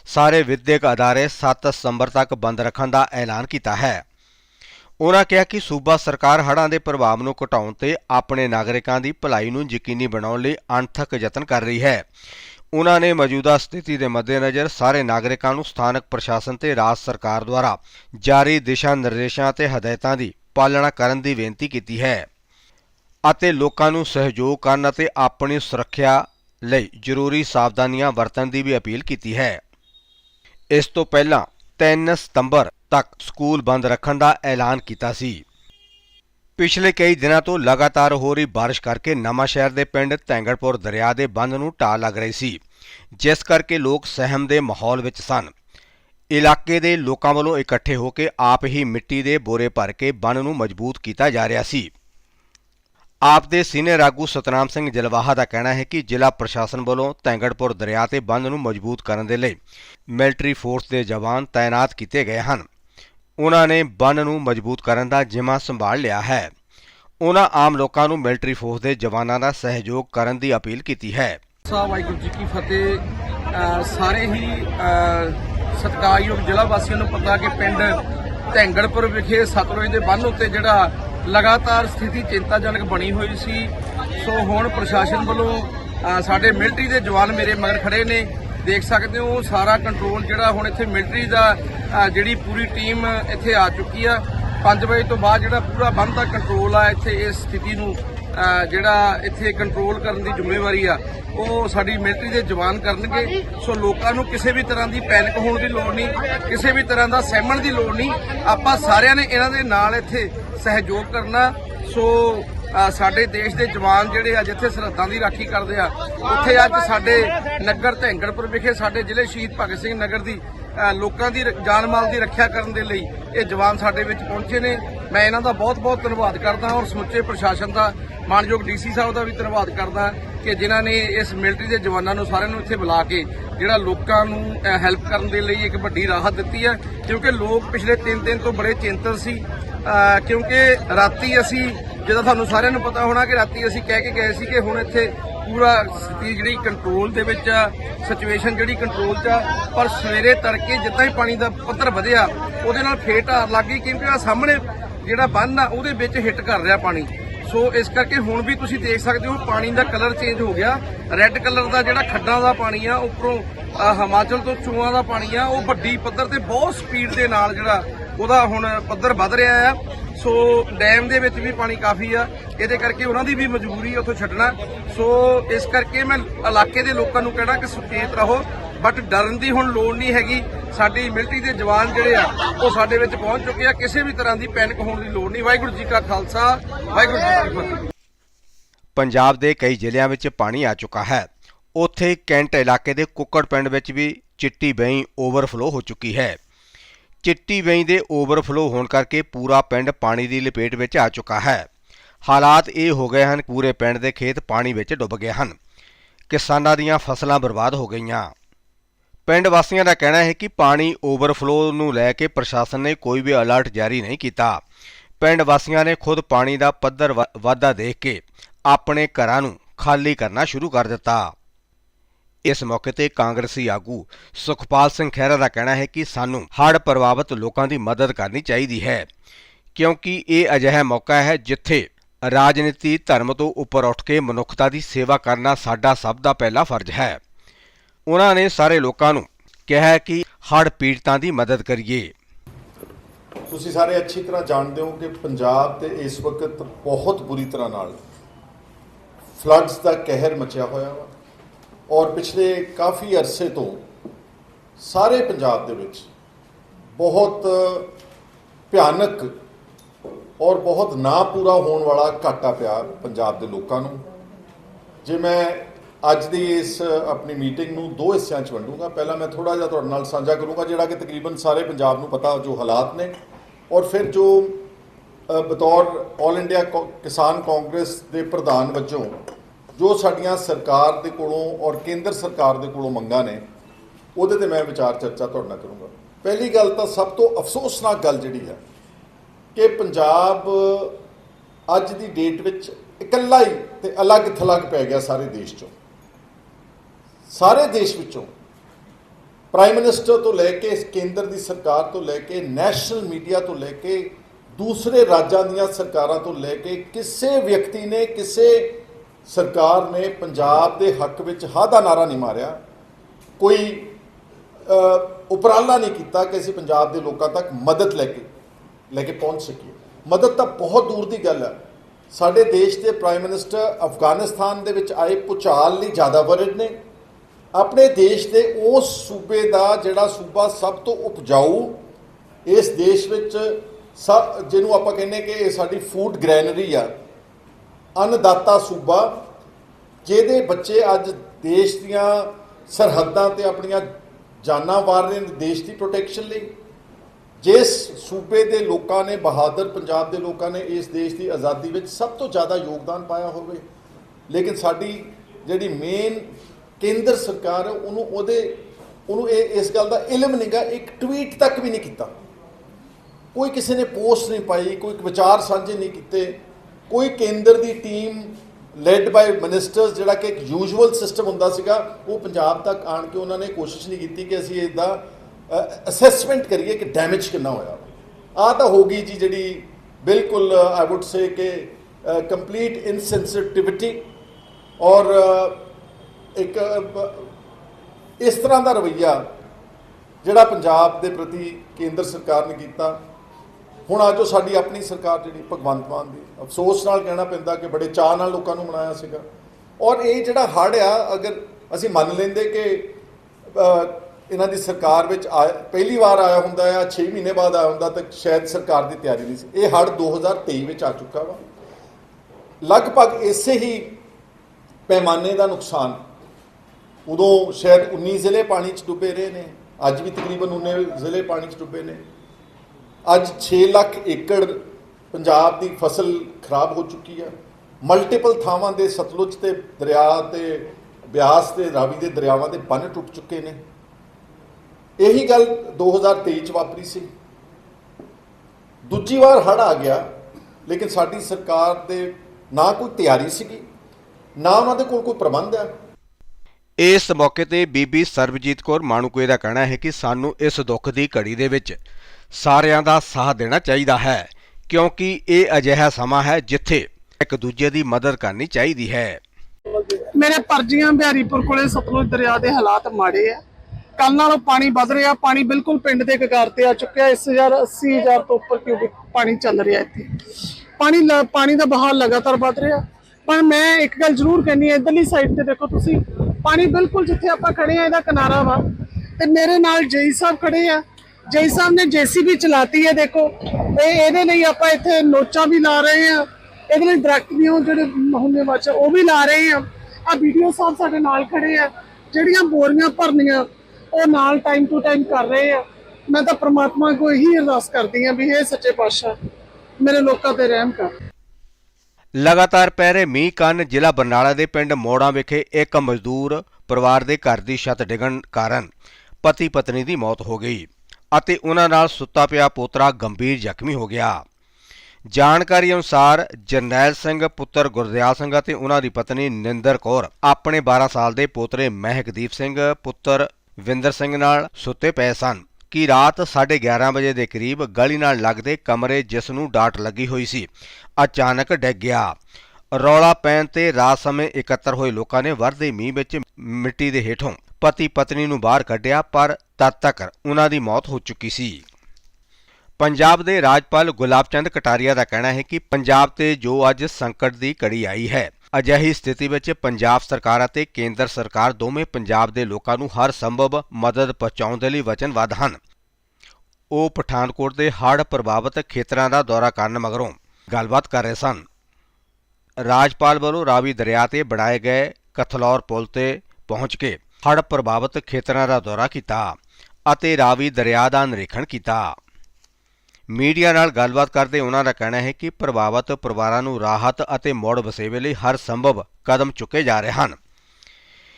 ਸਾਰੇ ਵਿਦਿਅਕ ਅਦਾਰੇ 7 ਸਤੰਬਰ ਤੱਕ ਬੰਦ ਰੱਖਣ ਦਾ ਐਲਾਨ ਕੀਤਾ ਹੈ। ਉਨ੍ਹਾਂ ਕਿਹਾ ਕਿ ਸੂਬਾ ਸਰਕਾਰ ਹੜ੍ਹਾਂ ਦੇ ਪ੍ਰਭਾਵ ਨੂੰ ਘਟਾਉਣ ਤੇ ਆਪਣੇ ਨਾਗਰਿਕਾਂ ਦੀ ਭਲਾਈ ਨੂੰ ਯਕੀਨੀ ਬਣਾਉਣ ਲਈ ਅਣਥੱਕ ਯਤਨ ਕਰ ਰਹੀ ਹੈ। ਉਨ੍ਹਾਂ ਨੇ ਮੌਜੂਦਾ ਸਥਿਤੀ ਦੇ ਮੱਦੇਨਜ਼ਰ ਸਾਰੇ ਨਾਗਰਿਕਾਂ ਨੂੰ ਸਥਾਨਕ ਪ੍ਰਸ਼ਾਸਨ ਤੇ ਰਾਜ ਸਰਕਾਰ ਦੁਆਰਾ ਜਾਰੀ ਦਿਸ਼ਾ ਨਿਰਦੇਸ਼ਾਂ ਅਤੇ ਹਦਾਇਤਾਂ ਦੀ ਪਾਲਣਾ ਕਰਨ ਦੀ ਬੇਨਤੀ ਕੀਤੀ ਹੈ। ਅਤੇ ਲੋਕਾਂ ਨੂੰ ਸਹਿਯੋਗ ਕਰਨ ਅਤੇ ਆਪਣੀ ਸੁਰੱਖਿਆ ਲਈ ਜ਼ਰੂਰੀ ਸਾਵਧਾਨੀਆਂ ਵਰਤਣ ਦੀ ਵੀ ਅਪੀਲ ਕੀਤੀ ਹੈ। ਇਸ ਤੋਂ ਪਹਿਲਾਂ 3 ਸਤੰਬਰ ਤੱਕ ਸਕੂਲ ਬੰਦ ਰੱਖਣ ਦਾ ਐਲਾਨ ਕੀਤਾ ਸੀ। ਪਿਛਲੇ ਕਈ ਦਿਨਾਂ ਤੋਂ ਲਗਾਤਾਰ ਹੋ ਰਹੀ ਬਾਰਿਸ਼ ਕਰਕੇ ਨਵਾਂ ਸ਼ਹਿਰ ਦੇ ਪਿੰਡ ਤੈਂਗੜਪੁਰ ਦਰਿਆ ਦੇ ਬੰਦ ਨੂੰ ਢਾਹ ਲੱਗ ਰਹੀ ਸੀ, ਜਿਸ ਕਰਕੇ ਲੋਕ ਸਹਿਮ ਦੇ ਮਾਹੌਲ ਵਿੱਚ ਸਨ। ਇਲਾਕੇ ਦੇ ਲੋਕਾਂ ਵੱਲੋਂ ਇਕੱਠੇ ਹੋ ਕੇ ਆਪ ਹੀ ਮਿੱਟੀ ਦੇ ਬੋਰੇ ਭਰ ਕੇ ਬੰਨ ਨੂੰ ਮਜ਼ਬੂਤ ਕੀਤਾ ਜਾ ਰਿਹਾ ਸੀ। ਆਪ ਦੇ ਸੀਨੀਅਰ ਆਗੂ ਸਤਨਾਮ ਸਿੰਘ ਜਲਵਾਹਾ ਦਾ ਕਹਿਣਾ ਹੈ ਕਿ ਜ਼ਿਲ੍ਹਾ ਪ੍ਰਸ਼ਾਸਨ ਵੱਲੋਂ ਤੈਂਗੜਪੁਰ ਦਰਿਆ ਤੇ ਬੰਦ ਨੂੰ ਮਜ਼ਬੂਤ ਕਰਨ ਦੇ ਲਈ ਮਿਲਟਰੀ ਫੋਰਸ ਦੇ ਜਵਾਨ ਤਾਇਨਾਤ ਕੀਤੇ ਗਏ ਹਨ। ਉਹਨਾਂ ਨੇ ਬੰਨ ਨੂੰ ਮਜ਼ਬੂਤ ਕਰਨ ਦਾ ਜ਼ਿੰਮਾ ਸੰਭਾਲ ਲਿਆ ਹੈ। ਉਹਨਾਂ ਆਮ ਲੋਕਾਂ ਨੂੰ ਮਿਲਟਰੀ ਫੋਰਸ ਦੇ ਜਵਾਨਾਂ ਦਾ ਸਹਿਯੋਗ ਕਰਨ ਦੀ ਅਪੀਲ ਕੀਤੀ ਹੈ। ਸਾਹਿਬ, ਵਾਹਿਗੁਰੂ ਜੀ ਕੀ ਫਤਿਹ। ਸਾਰੇ ਹੀ ਸਤਿਕਾਰਯੋਗ ਜ਼ਿਲ੍ਹਾ ਵਾਸੀਆਂ ਨੂੰ ਪਤਾ ਕਿ ਪਿੰਡ ਧੈਂਗੜਪੁਰ ਵਿਖੇ ਸਤਲੁਜ ਦੇ ਬੰਨ ਉੱਤੇ ਜਿਹੜਾ ਲਗਾਤਾਰ ਸਥਿਤੀ ਚਿੰਤਾਜਨਕ ਬਣੀ ਹੋਈ ਸੀ। ਸੋ ਹੁਣ ਪ੍ਰਸ਼ਾਸਨ ਵੱਲੋਂ ਸਾਡੇ ਮਿਲਟਰੀ ਦੇ ਜਵਾਨ ਮੇਰੇ ਮਗਰ ਖੜੇ ਨੇ। ਦੇਖ ਸਕਦੇ ਹੋ, ਸਾਰਾ ਕੰਟਰੋਲ ਜਿਹੜਾ ਹੁਣ ਇੱਥੇ ਮਿਲਟਰੀ ਦਾ ਜਿਹੜੀ ਪੂਰੀ ਟੀਮ ਇੱਥੇ ਆ ਚੁੱਕੀ ਆ। 5 ਵਜੇ ਤੋਂ ਬਾਅਦ ਜਿਹੜਾ ਪੂਰਾ ਬੰਦ ਦਾ ਕੰਟਰੋਲ ਆ, ਇੱਥੇ ਇਸ ਸਥਿਤੀ ਨੂੰ ਜਿਹੜਾ ਇੱਥੇ ਕੰਟਰੋਲ ਕਰਨ ਦੀ ਜ਼ਿੰਮੇਵਾਰੀ ਆ ਉਹ ਸਾਡੀ ਮਿਲਟਰੀ ਦੇ ਜਵਾਨ ਕਰਨਗੇ। ਸੋ ਲੋਕਾਂ ਨੂੰ ਕਿਸੇ ਵੀ ਤਰ੍ਹਾਂ ਦੀ ਪੈਨਿਕ ਹੋਣ ਦੀ ਲੋੜ ਨਹੀਂ ਕਿਸੇ ਵੀ ਤਰ੍ਹਾਂ ਦਾ ਸਹਿਮਣ ਦੀ ਲੋੜ ਨਹੀਂ। ਆਪਾਂ ਸਾਰਿਆਂ ਨੇ ਇਹਨਾਂ ਦੇ ਨਾਲ ਇੱਥੇ ਸਹਿਯੋਗ ਕਰਨਾ। ਸੋ ਸਾਡੇ ਦੇਸ਼ ਦੇ ਜਵਾਨ ਜਿਹੜੇ ਆ ਜਿੱਥੇ ਸਰਹੱਦਾਂ ਦੀ ਰਾਖੀ ਕਰਦੇ ਆ ਉੱਥੇ ਅੱਜ ਸਾਡੇ ਨਗਰ ਧੈਂਗੜਪੁਰ ਵਿਖੇ ਸਾਡੇ ਜ਼ਿਲ੍ਹੇ ਸ਼ਹੀਦ ਭਗਤ ਸਿੰਘ ਨਗਰ ਦੀ ਲੋਕਾਂ ਦੀ ਜਾਨ ਮਾਲ ਦੀ ਰੱਖਿਆ ਕਰਨ ਦੇ ਲਈ ਇਹ ਜਵਾਨ ਸਾਡੇ ਵਿੱਚ ਪਹੁੰਚੇ ਨੇ। ਮੈਂ ਇਹਨਾਂ ਦਾ ਬਹੁਤ-ਬਹੁਤ ਧੰਨਵਾਦ ਕਰਦਾ ਔਰ ਸਮੁੱਚੇ ਪ੍ਰਸ਼ਾਸਨ ਦਾ ਮਾਨਯੋਗ ਡੀਸੀ ਸਾਹਿਬ ਦਾ ਵੀ ਧੰਨਵਾਦ ਕਰਦਾ ਕਿ ਜਿਨ੍ਹਾਂ ਨੇ ਇਸ ਮਿਲਟਰੀ ਦੇ ਜਵਾਨਾਂ ਨੂੰ ਸਾਰਿਆਂ ਨੂੰ ਇੱਥੇ ਬੁਲਾ ਕੇ ਜਿਹੜਾ ਲੋਕਾਂ ਨੂੰ ਹੈਲਪ ਕਰਨ ਦੇ ਲਈ ਇੱਕ ਵੱਡੀ ਰਾਹਤ ਦਿੱਤੀ ਹੈ। ਕਿਉਂਕਿ ਲੋਕ ਪਿਛਲੇ 3 ਦਿਨ ਤੋਂ ਬੜੇ ਚਿੰਤਤ ਸੀ। ਕਿਉਂਕਿ ਰਾਤੀ ਅਸੀਂ, ਜਦੋਂ ਤੁਹਾਨੂੰ ਸਾਰਿਆਂ ਨੂੰ ਪਤਾ ਹੋਣਾ ਕਿ ਰਾਤੀ ਅਸੀਂ ਕਹਿ ਕੇ ਗਏ ਸੀ ਕਿ ਹੁਣ ਇੱਥੇ ਪੂਰਾ ਸਥਿਤੀ ਜਿਹੜੀ ਕੰਟਰੋਲ ਦੇ ਵਿੱਚ ਆ ਸਿਚੁਏਸ਼ਨ ਜਿਹੜੀ ਕੰਟਰੋਲ 'ਚ ਆ, ਪਰ ਸਵੇਰੇ ਤੜਕੇ ਜਿੱਦਾਂ ਹੀ ਪਾਣੀ ਦਾ ਪੱਧਰ ਵਧਿਆ, ਉਹਦੇ ਨਾਲ ਫੇਟ ਆ ਲੱਗ ਗਈ। ਕਿਉਂਕਿ ਆ ਸਾਹਮਣੇ ਜਿਹੜਾ ਬੰਨ ਆ, ਉਹਦੇ ਵਿੱਚ ਹਿੱਟ ਕਰ ਰਿਹਾ ਪਾਣੀ। ਸੋ ਇਸ ਕਰਕੇ ਹੁਣ ਵੀ ਤੁਸੀਂ ਦੇਖ ਸਕਦੇ ਹੋ, ਪਾਣੀ ਦਾ ਕਲਰ ਚੇਂਜ ਹੋ ਗਿਆ। ਰੈੱਡ ਕਲਰ ਦਾ ਜਿਹੜਾ ਖੱਡਾਂ ਦਾ ਪਾਣੀ ਆ, ਉੱਪਰੋਂ ਹਿਮਾਚਲ ਤੋਂ ਚੂਆਂ ਦਾ ਪਾਣੀ ਆ, ਉਹ ਵੱਡੀ ਪੱਧਰ ਤੇ ਬਹੁਤ ਸਪੀਡ ਦੇ ਨਾਲ ਜਿਹੜਾ ਉਹਦਾ ਹੁਣ ਪੱਧਰ ਵੱਧ ਰਿਹਾ ਆ। ਸੋ ਡੈਮ ਦੇ ਵਿੱਚ ਵੀ ਪਾਣੀ ਕਾਫੀ ਆ। ਇਹਦੇ ਕਰਕੇ ਉਹਨਾਂ ਦੀ ਵੀ ਮਜਬੂਰੀ ਉੱਥੋਂ ਛੱਡਣਾ। ਸੋ ਇਸ ਕਰਕੇ ਮੈਂ ਇਲਾਕੇ ਦੇ ਲੋਕਾਂ ਨੂੰ ਕਹਿਣਾ ਕਿ ਸੁਚੇਤ ਰਹੋ। ਬਟ ਡਰਨ ਦੀ ਹੁਣ ਲੋੜ ਨਹੀਂ ਹੈਗੀ। ਸਾਡੀ ਮਿਲਟਰੀ ਦੇ ਜਵਾਨ ਜਿਹੜੇ ਆ, ਉਹ ਸਾਡੇ ਵਿੱਚ ਪਹੁੰਚ ਚੁੱਕੇ ਆ। ਕਿਸੇ ਵੀ ਤਰ੍ਹਾਂ ਦੀ ਪੈਨਿਕ ਹੋਣ ਦੀ ਲੋੜ ਨਹੀਂ। ਵਾਹਿਗੁਰੂ ਜੀ ਕਾ ਖਾਲਸਾ, ਵਾਹਿਗੁਰੂ ਜੀ ਕੀ ਫਤਿਹ। ਪੰਜਾਬ ਦੇ ਕਈ ਜ਼ਿਲ੍ਹਿਆਂ ਵਿੱਚ ਪਾਣੀ ਆ ਚੁੱਕਾ ਹੈ। ਉੱਥੇ ਕੈਂਟ ਇਲਾਕੇ ਦੇ ਕੁੱਕੜ ਪਿੰਡ ਵਿੱਚ ਵੀ ਚਿੱਟੀ ਬਹੀਂ ਓਵਰਫਲੋ ਹੋ ਚੁੱਕੀ ਹੈ। ਚਿੱਟੀ ਬਈ ਦੇ ਓਵਰਫਲੋ ਹੋਣ ਕਰਕੇ ਪੂਰਾ ਪਿੰਡ ਪਾਣੀ ਦੀ ਲਪੇਟ ਵਿੱਚ ਆ ਚੁੱਕਾ ਹੈ। ਹਾਲਾਤ ਇਹ ਹੋ ਗਏ ਹਨ, ਪੂਰੇ ਪਿੰਡ ਦੇ ਖੇਤ ਪਾਣੀ ਵਿੱਚ ਡੁੱਬ ਗਏ ਹਨ। ਕਿਸਾਨਾਂ ਦੀਆਂ ਫਸਲਾਂ ਬਰਬਾਦ ਹੋ ਗਈਆਂ। ਪਿੰਡ ਵਾਸੀਆਂ ਦਾ ਕਹਿਣਾ ਹੈ ਕਿ ਪਾਣੀ ਓਵਰਫਲੋ ਨੂੰ ਲੈ ਕੇ ਪ੍ਰਸ਼ਾਸਨ ਨੇ ਕੋਈ ਵੀ ਅਲਰਟ ਜਾਰੀ ਨਹੀਂ ਕੀਤਾ। ਪਿੰਡ ਵਾਸੀਆਂ ਨੇ ਖੁਦ ਪਾਣੀ ਦਾ ਪੱਧਰ ਵ- ਵਾਧਾ ਦੇਖ ਕੇ ਆਪਣੇ ਘਰਾਂ ਨੂੰ ਖਾਲੀ ਕਰਨਾ ਸ਼ੁਰੂ ਕਰ ਦਿੱਤਾ। ਇਸ ਮੌਕੇ ਤੇ ਕਾਂਗਰਸੀ ਆਗੂ ਸੁਖਪਾਲ ਸਿੰਘ ਖਹਿਰਾ ਦਾ ਕਹਿਣਾ ਹੈ ਕਿ ਸਾਨੂੰ ਹੜ੍ਹ ਪ੍ਰਭਾਵਿਤ ਲੋਕਾਂ ਦੀ ਮਦਦ ਕਰਨੀ ਚਾਹੀਦੀ ਹੈ, ਕਿਉਂਕਿ ਇਹ ਅਜਿਹਾ ਮੌਕਾ ਹੈ ਜਿੱਥੇ ਰਾਜਨੀਤੀ, ਧਰਮ ਤੋਂ ਉੱਪਰ ਉੱਠ ਕੇ ਮਨੁੱਖਤਾ ਦੀ ਸੇਵਾ ਕਰਨਾ ਸਾਡਾ ਸਭ ਦਾ ਪਹਿਲਾ ਫਰਜ਼ ਹੈ। ਉਹਨਾਂ ਨੇ ਸਾਰੇ ਲੋਕਾਂ ਨੂੰ ਕਿਹਾ ਕਿ ਹੜ੍ਹ ਪੀੜਤਾਂ ਦੀ ਮਦਦ ਕਰੀਏ। ਤੁਸੀਂ ਸਾਰੇ ਅੱਛੀ ਤਰ੍ਹਾਂ ਜਾਣਦੇ ਹੋ ਕਿ ਪੰਜਾਬ ਤੇ ਇਸ ਵਕਤ ਬਹੁਤ ਬੁਰੀ ਤਰ੍ਹਾਂ ਨਾਲ ਫਲੱਡਸ ਦਾ ਕਹਿਰ ਮਚਿਆ ਹੋਇਆ ਵਾ। ਔਰ ਪਿਛਲੇ ਕਾਫੀ ਅਰਸੇ ਤੋਂ ਸਾਰੇ ਪੰਜਾਬ ਦੇ ਵਿੱਚ ਬਹੁਤ ਭਿਆਨਕ ਔਰ ਬਹੁਤ ਨਾ ਪੂਰਾ ਹੋਣ ਵਾਲਾ ਘਾਟਾ ਪਿਆ ਪੰਜਾਬ ਦੇ ਲੋਕਾਂ ਨੂੰ। ਜੇ ਮੈਂ ਅੱਜ ਦੀ ਇਸ ਆਪਣੀ ਮੀਟਿੰਗ ਨੂੰ ਦੋ ਹਿੱਸਿਆਂ 'ਚ ਵੰਡੂੰਗਾ, ਪਹਿਲਾਂ ਮੈਂ ਥੋੜਾ ਜਿਹਾ ਤੁਹਾਡੇ ਨਾਲ ਸਾਂਝਾ ਕਰੂੰਗਾ ਜਿਹੜਾ ਕਿ ਤਕਰੀਬਨ ਸਾਰੇ ਪੰਜਾਬ ਨੂੰ ਪਤਾ ਜੋ ਹਾਲਾਤ ਨੇ ਔਰ ਫਿਰ ਜੋ ਬਤੌਰ 올 ਇੰਡੀਆ ਕੌ- ਕਿਸਾਨ ਕਾਂਗਰਸ ਦੇ ਪ੍ਰਧਾਨ ਵਜੋਂ ਜੋ ਸਾਡੀਆਂ ਸਰਕਾਰ ਦੇ ਕੋਲੋਂ ਔਰ ਕੇਂਦਰ ਸਰਕਾਰ ਦੇ ਕੋਲੋਂ ਮੰਗਾਂ ਨੇ, ਉਹਦੇ ਤੇ ਮੈਂ ਵਿਚਾਰ ਚਰਚਾ ਤੁਹਾਡੇ ਨਾਲ ਕਰੂੰਗਾ। ਪਹਿਲੀ ਗੱਲ ਤਾਂ ਸਭ ਤੋਂ ਅਫਸੋਸਨਾਕ ਗੱਲ ਜਿਹੜੀ ਹੈ ਕਿ ਪੰਜਾਬ ਅੱਜ ਦੀ ਡੇਟ ਵਿੱਚ ਇਕੱਲਾ ਹੀ ਤੇ ਅਲੱਗ ਥਲੱਗ ਪੈ ਗਿਆ ਸਾਰੇ ਦੇਸ਼ ਚੋਂ। ਸਾਰੇ ਦੇਸ਼ ਵਿੱਚੋਂ ਪ੍ਰਾਈਮ ਮਿਨਿਸਟਰ ਤੋਂ ਲੈ ਕੇ ਕੇਂਦਰ ਦੀ ਸਰਕਾਰ ਤੋਂ ਲੈ ਕੇ ਨੈਸ਼ਨਲ ਮੀਡੀਆ ਤੋਂ ਲੈ ਕੇ ਦੂਸਰੇ ਰਾਜਾਂ ਦੀਆਂ ਸਰਕਾਰਾਂ ਤੋਂ ਲੈ ਕੇ ਕਿਸੇ ਵਿਅਕਤੀ ਨੇ ਕਿਸੇ ਸਰਕਾਰ ਨੇ ਪੰਜਾਬ ਦੇ ਹੱਕ ਵਿੱਚ ਹਾਂ ਦਾ ਨਾਰਾ ਨਹੀਂ ਮਾਰਿਆ। ਕੋਈ ਉਪਰਾਲਾ ਨਹੀਂ ਕੀਤਾ ਕਿ ਅਸੀਂ ਪੰਜਾਬ ਦੇ ਲੋਕਾਂ ਤੱਕ ਮਦਦ ਲੈ ਕੇ ਲੈ ਕੇ ਪਹੁੰਚ ਸਕੀਏ। ਮਦਦ ਤਾਂ ਬਹੁਤ ਦੂਰ ਦੀ ਗੱਲ ਹੈ ਸਾਡੇ ਦੇਸ਼ ਦੇ ਪ੍ਰਾਈਮ ਮਿਨਿਸਟਰ ਅਫਗਾਨਿਸਤਾਨ ਦੇ ਵਿੱਚ ਆਏ ਪੁਚਾਲ ਲਈ ਜ਼ਿਆਦਾ ਵਰਡ ਨੇ। ਆਪਣੇ ਦੇਸ਼ ਦੇ ਉਸ ਸੂਬੇ ਦਾ ਜਿਹੜਾ ਸੂਬਾ ਸਭ ਤੋਂ ਉਪਜਾਊ, ਇਸ ਦੇਸ਼ ਵਿੱਚ ਸਭ, ਜਿਹਨੂੰ ਆਪਾਂ ਕਹਿੰਦੇ ਕਿ ਇਹ ਸਾਡੀ ਫੂਡ ਗ੍ਰੈਨਰੀ ਆ ਅੰਨਦਾਤਾ ਸੂਬਾ, ਜਿਹਦੇ ਬੱਚੇ ਅੱਜ ਦੇਸ਼ ਦੀਆਂ ਸਰਹੱਦਾਂ ਤੇ ਆਪਣੀਆਂ ਜਾਨਾਂ ਵਾਰ ਰਹੇ ਨੇ, ਦੇਸ਼ ਦੀ ਪ੍ਰੋਟੈਕਸ਼ਨ ਲਈ। ਜਿਸ ਸੂਬੇ ਦੇ ਲੋਕਾਂ ਨੇ, ਬਹਾਦਰ ਪੰਜਾਬ ਦੇ ਲੋਕਾਂ ਨੇ ਇਸ ਦੇਸ਼ ਦੀ ਆਜ਼ਾਦੀ ਵਿੱਚ ਸਭ ਤੋਂ ਜ਼ਿਆਦਾ ਯੋਗਦਾਨ ਪਾਇਆ ਹੋਵੇ। ਲੇਕਿਨ ਸਾਡੀ ਜਿਹੜੀ ਮੇਨ ਕੇਂਦਰ ਸਰਕਾਰ ਹੈ, ਉਹਨੂੰ ਉਹਦੇ, ਉਹਨੂੰ ਇਹ, ਇਸ ਗੱਲ ਦਾ ਇਲਮ ਨਹੀਂਗਾ ਇੱਕ ਟਵੀਟ ਤੱਕ ਵੀ ਨਹੀਂ ਕੀਤਾ। ਕੋਈ ਕਿਸੇ ਨੇ ਪੋਸਟ ਨਹੀਂ ਪਾਈ, ਕੋਈ ਵਿਚਾਰ ਸਾਂਝੇ ਨਹੀਂ ਕੀਤੇ। ਕੋਈ ਕੇਂਦਰ ਦੀ ਟੀਮ ਲੈਡ ਬਾਈ ਮਿਨਿਸਟਰਸ ਜਿਹੜਾ ਕਿ ਇੱਕ ਯੂਜੂਅਲ ਸਿਸਟਮ ਹੁੰਦਾ ਸੀਗਾ, ਉਹ ਪੰਜਾਬ ਤੱਕ ਆਣ ਕੇ ਉਹਨਾਂ ਨੇ ਕੋਸ਼ਿਸ਼ ਨਹੀਂ ਕੀਤੀ ਕਿ ਅਸੀਂ ਇਹਦਾ ਅਸੈਸਮੈਂਟ ਕਰੀਏ ਕਿ ਡੈਮੇਜ ਕਿੰਨਾ ਹੋਇਆ। ਆ ਤਾਂ ਹੋ ਗਈ ਜੀ ਜਿਹੜੀ ਬਿਲਕੁਲ ਆਈ ਊਡ ਸੇ ਕਿ ਕੰਪਲੀਟ ਇਨਸੈਂਸਿਟਿਵਿਟੀ ਔਰ ਇੱਕ ਇਸ ਤਰ੍ਹਾਂ ਦਾ ਰਵੱਈਆ ਜਿਹੜਾ ਪੰਜਾਬ ਦੇ ਪ੍ਰਤੀ ਕੇਂਦਰ ਸਰਕਾਰ ਨੇ ਕੀਤਾ। ਹੁਣ ਅੱਜ ਉਹ ਸਾਡੀ ਆਪਣੀ ਸਰਕਾਰ ਜਿਹੜੀ ਭਗਵੰਤ ਮਾਨ ਦੀ, ਅਫਸੋਸ ਨਾਲ ਕਹਿਣਾ ਪੈਂਦਾ ਕਿ ਬੜੇ ਚਾਅ ਨਾਲ ਲੋਕਾਂ ਨੂੰ ਮਨਾਇਆ ਸੀਗਾ। ਔਰ ਇਹ ਜਿਹੜਾ ਹੜ੍ਹ ਆ, ਅਗਰ ਅਸੀਂ ਮੰਨ ਲੈਂਦੇ ਕਿ ਇਹਨਾਂ ਦੀ ਸਰਕਾਰ ਵਿੱਚ ਆਇਆ ਪਹਿਲੀ ਵਾਰ ਆਇਆ ਹੁੰਦਾ ਆ 6 ਮਹੀਨੇ ਬਾਅਦ ਆਇਆ ਹੁੰਦਾ, ਤਾਂ ਸ਼ਾਇਦ ਸਰਕਾਰ ਦੀ ਤਿਆਰੀ ਨਹੀਂ ਸੀ। ਇਹ ਹੜ੍ਹ 2023 ਵਿੱਚ ਆ ਚੁੱਕਾ ਵਾ। ਲਗਭਗ ਇਸੇ ਹੀ ਪੈਮਾਨੇ ਦਾ ਨੁਕਸਾਨ। ਉਦੋਂ ਸ਼ਾਇਦ 19 ਜ਼ਿਲ੍ਹੇ ਪਾਣੀ 'ਚ ਡੁੱਬੇ ਰਹੇ ਨੇ, ਅੱਜ ਵੀ ਤਕਰੀਬਨ 19 ਜ਼ਿਲ੍ਹੇ ਪਾਣੀ 'ਚ ਡੁੱਬੇ ਨੇ। ਅੱਜ 6 ਲੱਖ ਏਕੜ ਪੰਜਾਬ ਦੀ ਫਸਲ ਖਰਾਬ ਹੋ ਚੁੱਕੀ ਹੈ। ਮਲਟੀਪਲ ਥਾਵਾਂ ਦੇ ਸਤਲੁਜ ਤੇ ਦਰਿਆ ਤੇ ਬਿਆਸ ਤੇ ਰਾਵੀ ਦੇ ਦਰਿਆਵਾਂ ਦੇ ਬੰਨ ਟੁੱਟ ਚੁੱਕੇ ਨੇ। ਇਹੀ ਗੱਲ 2023 ਚ ਵਾਪਰੀ ਸੀ। ਦੂਜੀ ਵਾਰ ਹੜ ਆ ਗਿਆ, ਲੇਕਿਨ ਸਾਡੀ ਸਰਕਾਰ ਦੇ ਨਾ ਕੋਈ ਤਿਆਰੀ ਸੀਗੀ, ਨਾ ਉਹਨਾਂ ਦੇ ਕੋਲ ਕੋਈ ਪ੍ਰਬੰਧ ਹੈ। ਇਸ ਮੌਕੇ ਤੇ ਬੀਬੀ ਸਰਬਜੀਤ ਕੌਰ ਮਾਣੂਕੇ ਦਾ ਕਹਿਣਾ ਹੈ ਕਿ ਸਾਨੂੰ ਇਸ ਦੁੱਖ ਦੀ ਘੜੀ ਦੇ ਵਿੱਚ ਸਾਰਿਆਂ ਦਾ ਸਾਥ ਦੇਣਾ ਚਾਹੀਦਾ ਹੈ, ਕਿਉਂਕਿ ਇਹ ਅਜਿਹਾ ਸਮਾਂ ਹੈ ਜਿੱਥੇ ਇੱਕ ਦੂਜੇ ਦੀ ਮਦਦ ਕਰਨੀ ਚਾਹੀਦੀ ਹੈ। ਮੇਰੇ ਪਰਜੀਆਂ ਬਿਹਾਰੀਪੁਰ ਕੋਲੇ ਸਤਲੁਜ ਦਰਿਆ ਦੇ ਹਾਲਾਤ ਮਾੜੇ ਆ। ਕੱਲ ਨਾਲੋਂ ਪਾਣੀ ਵੱਧ ਰਿਹਾ, ਪਾਣੀ ਬਿਲਕੁਲ ਪਿੰਡ ਦੇ ਕਗਾਰ ਤੇ ਆ ਚੁੱਕਿਆ, ਇਸ ਹਜ਼ਾਰ 80000 ਤੋਂ ਉੱਪਰ ਕਿਊਬਿਕ ਪਾਣੀ ਚੱਲ ਰਿਹਾ ਇੱਥੇ। ਪਾਣੀ ਪਾਣੀ ਦਾ ਬਹਾਅ ਲਗਾਤਾਰ ਵੱਧ ਰਿਹਾ। ਪਰ ਮੈਂ ਇੱਕ ਗੱਲ ਜ਼ਰੂਰ ਕਹਿੰਨੀ ਹੈ, ਇਧਰਲੀ ਸਾਈਡ ਤੇ ਦੇਖੋ ਤੁਸੀਂ, ਪਾਣੀ ਬਿਲਕੁਲ ਜਿੱਥੇ ਆਪਾਂ ਖੜੇ ਆ ਇਹਦਾ ਕਿਨਾਰਾ ਵਾ। ਤੇ ਮੇਰੇ ਨਾਲ ਜੇਈ ਸਾਹਿਬ ਖੜੇ ਆ ਜੇਈ ਸਾਹਿਬ ਨੇ ਜੀਸੀਬੀ ਚਲਾਤੀ ਹੈ, ਦੇਖੋ। ਇਹ ਇਹਦੇ ਲਈ ਆਪਾਂ ਇੱਥੇ ਨੋਚਾਂ ਵੀ ਲਾ ਰਹੇ ਆ ਇਹਦੇ ਲਈ ਦਰਖਤ ਵੀ ਉਹ ਜਿਹੜੇ ਹੁੰਦੇ ਵਿੱਚ ਉਹ ਵੀ ਲਾ ਰਹੇ ਆ ਆ ਵੀਡੀਓ ਸਾਹਿਬ ਸਾਡੇ ਨਾਲ ਖੜੇ ਆ। ਜਿਹੜੀਆਂ ਬੋਰੀਆਂ ਭਰਨੀਆਂ, ਉਹ ਨਾਲ ਟਾਈਮ ਟੂ ਟਾਈਮ ਕਰ ਰਹੇ ਆ। ਮੈਂ ਤਾਂ ਪ੍ਰਮਾਤਮਾ ਕੋ ਇਹੀ ਅਰਦਾਸ ਕਰਦੀ ਆ ਵੀ ਇਹ ਸੱਚੇ ਪਾਤਸ਼ਾਹ ਮੇਰੇ ਲੋਕਾਂ ਤੇ ਰਹਿਮ ਕਰ। ਲਗਾਤਾਰ ਪੈ ਰਹੇ ਮੀਂਹ ਕਾਰਨ ਜ਼ਿਲ੍ਹਾ ਬਰਨਾਲਾ ਦੇ ਪਿੰਡ ਮੋੜਾਂ ਵਿਖੇ ਇੱਕ ਮਜ਼ਦੂਰ ਪਰਿਵਾਰ ਦੇ ਘਰ ਦੀ ਛੱਤ ਡਿੱਗਣ ਕਾਰਨ ਪਤੀ ਪਤਨੀ ਦੀ ਮੌਤ ਹੋ ਗਈ। ਅਤੇ ਉਹਨਾਂ ਨਾਲ ਸੁੱਤਾ ਪਿਆ ਪੋਤਰਾ ਗੰਭੀਰ ਜ਼ਖਮੀ ਹੋ ਗਿਆ। ਜਾਣਕਾਰੀ ਅਨੁਸਾਰ ਜਰਨੈਲ ਸਿੰਘ, ਪੁੱਤਰ ਗੁਰਦਿਆਲ ਸਿੰਘ ਅਤੇ ਉਹਨਾਂ ਦੀ ਪਤਨੀ ਨਿੰਦਰ ਕੌਰ ਆਪਣੇ 12 ਸਾਲ ਦੇ ਪੋਤਰੇ ਮਹਿਕਦੀਪ ਸਿੰਘ, ਪੁੱਤਰ ਵਿੰਦਰ ਸਿੰਘ ਨਾਲ ਸੁੱਤੇ ਪਏ ਸਨ ਕਿ ਰਾਤ 11:30 ਵਜੇ ਦੇ ਕਰੀਬ ਗਲੀ ਨਾਲ ਲੱਗਦੇ ਕਮਰੇ ਜਿਸ ਨੂੰ ਡਾਟ ਲੱਗੀ ਹੋਈ ਸੀ, ਅਚਾਨਕ ਡਿੱਗ ਗਿਆ। ਰੌਲਾ ਪੈਣ ਤੇ ਰਾਤ ਸਮੇਂ ਇਕੱਤਰ ਹੋਏ ਲੋਕਾਂ ਨੇ ਵਰਦੇ ਮੀਂਹ ਵਿੱਚ ਮਿੱਟੀ ਦੇ ਹੇਠੋਂ ਪਤੀ ਪਤਨੀ ਨੂੰ ਬਾਹਰ ਕੱਢਿਆ, ਪਰ ਤਦ ਤੱਕ ਉਹਨਾਂ ਦੀ ਮੌਤ ਹੋ ਚੁੱਕੀ ਸੀ। ਪੰਜਾਬ ਦੇ ਰਾਜਪਾਲ ਗੁਲਾਬ ਚੰਦ ਕਟਾਰੀਆ ਦਾ ਕਹਿਣਾ ਹੈ ਕਿ ਪੰਜਾਬ ਤੇ ਜੋ ਅੱਜ ਸੰਕਟ ਦੀ ਘੜੀ ਆਈ ਹੈ, ਅਜਿਹੀ ਸਥਿਤੀ ਵਿੱਚ ਪੰਜਾਬ ਸਰਕਾਰ ਅਤੇ ਕੇਂਦਰ ਸਰਕਾਰ ਦੋਵੇਂ ਪੰਜਾਬ ਦੇ ਲੋਕਾਂ ਨੂੰ ਹਰ ਸੰਭਵ ਮਦਦ ਪਹੁੰਚਾਉਣ ਦੇ ਲਈ ਵਚਨਬੱਧ ਹਨ। ਉਹ ਪਠਾਨਕੋਟ ਦੇ ਹੜ੍ਹ ਪ੍ਰਭਾਵਿਤ ਖੇਤਰਾਂ ਦਾ ਦੌਰਾ ਕਰਨ ਮਗਰੋਂ ਗੱਲਬਾਤ ਕਰ ਰਹੇ ਸਨ। ਰਾਜਪਾਲ ਵੱਲੋਂ ਰਾਵੀ ਦਰਿਆ ਤੇ ਬਣਾਏ ਗਏ ਕਥਲੌਰ ਪੁਲ ਤੇ ਪਹੁੰਚ ਕੇ ਹੜ੍ਹ ਪ੍ਰਭਾਵਿਤ ਖੇਤਰਾਂ ਦਾ ਦੌਰਾ ਕੀਤਾ ਅਤੇ ਰਾਵੀ ਦਰਿਆ ਦਾ ਨਿਰੀਖਣ ਕੀਤਾ। ਮੀਡੀਆ ਨਾਲ ਗੱਲਬਾਤ ਕਰਦੇ ਉਹਨਾਂ ਦਾ ਕਹਿਣਾ ਹੈ ਕਿ ਪ੍ਰਭਾਵਿਤ ਪਰਿਵਾਰਾਂ ਨੂੰ ਰਾਹਤ ਅਤੇ ਮੁੜ ਵਸੇਵੇ ਲਈ ਹਰ ਸੰਭਵ ਕਦਮ ਚੁੱਕੇ ਜਾ ਰਹੇ ਹਨ।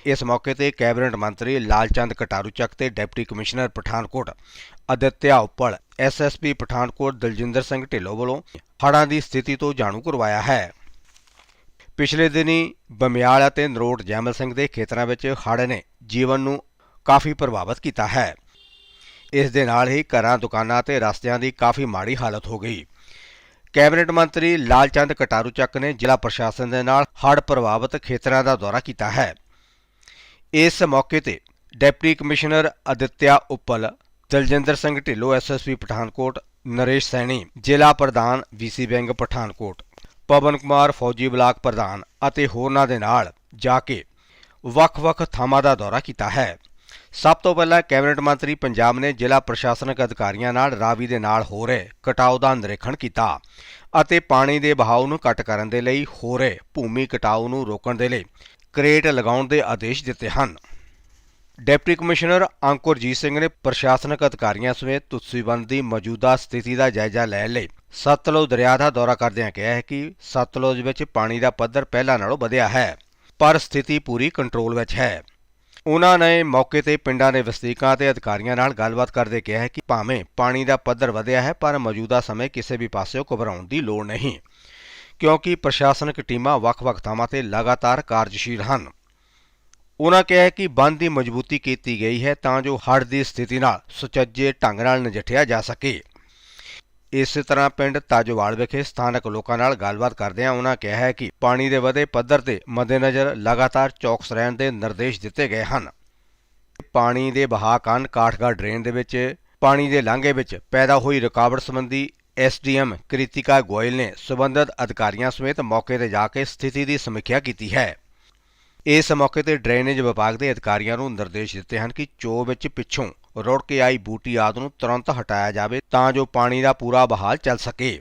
ਇਸ ਮੌਕੇ ਤੇ ਕੈਬਨਿਟ ਮੰਤਰੀ ਲਾਲਚੰਦ ਕਟਾਰੂ ਚੱਕ ਤੇ deputy commissioner Pathankot Aditya Uppal SSP Pathankot Daljinder Singh Dhillon ਵੱਲੋਂ ਹੜ੍ਹਾਂ ਦੀ ਸਥਿਤੀ ਤੋਂ ਜਾਣੂ ਕਰਵਾਇਆ ਹੈ। ਪਿਛਲੇ ਦਿਨੀ ਬਮਿਆਲ ਅਤੇ ਨਰੋਟ ਜੈਮਲ ਸਿੰਘ ਦੇ ਖੇਤਰਾਂ ਵਿੱਚ ਹੜ੍ਹ ਨੇ ਜੀਵਨ ਨੂੰ ਕਾਫੀ ਪ੍ਰਭਾਵਿਤ ਕੀਤਾ ਹੈ। ਇਸ ਦੇ ਨਾਲ ਹੀ ਘਰਾਂ, ਦੁਕਾਨਾਂ ਤੇ ਰਸਤਿਆਂ ਦੀ ਕਾਫੀ ਮਾੜੀ ਹਾਲਤ ਹੋ ਗਈ। ਕੈਬਨਿਟ ਮੰਤਰੀ ਲਾਲਚੰਦ ਕਟਾਰੂ ਚੱਕ ਨੇ ਜ਼ਿਲ੍ਹਾ ਪ੍ਰਸ਼ਾਸਨ ਦੇ ਨਾਲ ਹੜ੍ਹ ਪ੍ਰਭਾਵਿਤ ਖੇਤਰਾਂ ਦਾ ਦੌਰਾ ਕੀਤਾ ਹੈ। ਇਸ ਮੌਕੇ ਤੇ deputy commissioner Aditya Uppal, Daljinder Singh Dhillon SSP Pathankot, Naresh Saini, ਜ਼ਿਲ੍ਹਾ ਪ੍ਰਧਾਨ VC bank Pathankot, Pawan Kumar Fauji block ਪ੍ਰਧਾਨ ਅਤੇ ਹੋਰਨਾਂ ਦੇ ਨਾਲ ਜਾ ਕੇ ਵੱਖ-ਵੱਖ ਥਾਵਾਂ ਦਾ ਦੌਰਾ ਕੀਤਾ ਹੈ। ਸਭ ਤੋਂ ਪਹਿਲਾਂ ਕੈਬਨਿਟ ਮੰਤਰੀ ਪੰਜਾਬ ਨੇ ਜ਼ਿਲ੍ਹਾ ਪ੍ਰਸ਼ਾਸਨਿਕ ਅਧਿਕਾਰੀਆਂ ਨਾਲ ਰਾਵੀ ਦੇ ਨਾਲ ਹੋ ਰਹੇ ਕਟਾਓ ਦਾ ਨਿਰੀਖਣ ਕੀਤਾ ਅਤੇ ਪਾਣੀ ਦੇ ਬਹਾਅ ਨੂੰ ਘੱਟ ਕਰਨ ਦੇ ਲਈ ਹੋ ਰਹੇ ਭੂਮੀ ਕਟਾਓ ਨੂੰ ਰੋਕਣ ਦੇ ਲਈ ਕਰੇਟ ਲਗਾਉਣ ਦੇ ਆਦੇਸ਼ ਦਿੱਤੇ ਹਨ। ਡਿਪਟੀ ਕਮਿਸ਼ਨਰ ਅੰਕੁਰਜੀਤ ਸਿੰਘ ਨੇ ਪ੍ਰਸ਼ਾਸਨਿਕ ਅਧਿਕਾਰੀਆਂ ਸਮੇਤ ਤੁਲਸੀਬੰਦ ਦੀ ਮੌਜੂਦਾ ਸਥਿਤੀ ਦਾ ਜਾਇਜ਼ਾ ਲੈਣ ਲਈ ਸਤਲੁਜ ਦਰਿਆ ਦਾ ਦੌਰਾ ਕਰਦਿਆਂ ਕਿਹਾ ਹੈ ਕਿ ਸਤਲੁਜ ਵਿੱਚ ਪਾਣੀ ਦਾ ਪੱਧਰ ਪਹਿਲਾਂ ਨਾਲੋਂ ਵਧਿਆ ਹੈ। ਪਰ ਸਥਿਤੀ ਪੂਰੀ ਕੰਟਰੋਲ ਵਿੱਚ ਹੈ। ਉਹਨਾਂ ਨੇ ਮੌਕੇ ਤੇ ਪਿੰਡਾਂ ਦੇ ਵਸਨੀਕਾਂ ਅਤੇ ਅਧਿਕਾਰੀਆਂ ਨਾਲ ਗੱਲਬਾਤ ਕਰਦੇ ਕਿਹਾ ਹੈ ਕਿ ਭਾਵੇਂ ਪਾਣੀ ਦਾ ਪੱਧਰ ਵਧਿਆ ਹੈ, ਪਰ ਮੌਜੂਦਾ ਸਮੇਂ ਕਿਸੇ ਵੀ ਪਾਸਿਓਂ ਘਬਰਾਉਣ ਦੀ ਲੋੜ ਨਹੀਂ, ਕਿਉਂਕਿ ਪ੍ਰਸ਼ਾਸਨਿਕ ਟੀਮਾਂ ਵੱਖ-ਵੱਖ ਥਾਵਾਂ ਤੇ ਲਗਾਤਾਰ ਕਾਰਜਸ਼ੀਲ ਹਨ। ਉਹਨਾਂ ਕਿਹਾ ਕਿ ਬੰਦ ਦੀ ਮਜ਼ਬੂਤੀ ਕੀਤੀ ਗਈ ਹੈ ਤਾਂ ਜੋ ਹੜ੍ਹ ਦੀ ਸਥਿਤੀ ਨਾਲ ਸੁਚੱਜੇ ਢੰਗ ਨਾਲ ਨਜਿੱਠਿਆ ਜਾ ਸਕੇ। ਇਸੇ ਤਰ੍ਹਾਂ ਪਿੰਡ ਤਾਜੋਵਾਲ ਵਿਖੇ ਸਥਾਨਕ ਲੋਕਾਂ ਨਾਲ ਗੱਲਬਾਤ ਕਰਦਿਆਂ ਉਹਨਾਂ ਕਿਹਾ ਹੈ ਕਿ ਪਾਣੀ ਦੇ ਵਧੇ ਪੱਧਰ ਤੇ ਮੱਦੇਨਜ਼ਰ ਲਗਾਤਾਰ ਚੌਕਸ ਰਹਿਣ ਦੇ ਨਿਰਦੇਸ਼ ਦਿੱਤੇ ਗਏ ਹਨ। ਪਾਣੀ ਦੇ ਬਹਾਅ ਕਾਰਨ ਕਾਠਗੜ੍ਹ ਡਰੇਨ ਦੇ ਵਿੱਚ, ਪਾਣੀ ਦੇ ਲਾਂਘੇ ਵਿੱਚ ਪੈਦਾ ਹੋਈ ਰੁਕਾਵਟ ਸੰਬੰਧੀ ਐਸਡੀਐਮ ਕ੍ਰਿਤਿਕਾ ਗੋਇਲ ਨੇ ਸਬੰਧਤ ਅਧਿਕਾਰੀਆਂ ਸਮੇਤ ਮੌਕੇ ਤੇ ਜਾ ਕੇ ਸਥਿਤੀ ਦੀ ਸਮੀਖਿਆ ਕੀਤੀ ਹੈ। ਇਸ ਮੌਕੇ ਤੇ ਡਰੇਨੇਜ ਵਿਭਾਗ ਦੇ ਅਧਿਕਾਰੀਆਂ ਨੂੰ ਨਿਰਦੇਸ਼ ਦਿੱਤੇ ਹਨ ਕਿ ਚੋ ਵਿੱਚ ਪਿੱਛੋਂ ਰੁੜ ਕੇ ਆਈ ਬੂਟੀ ਆਦ ਨੂੰ ਤੁਰੰਤ ਹਟਾਇਆ ਜਾਵੇ ਤਾਂ ਜੋ ਪਾਣੀ ਦਾ ਪੂਰਾ ਬਹਾਲ ਚੱਲ ਸਕੇ।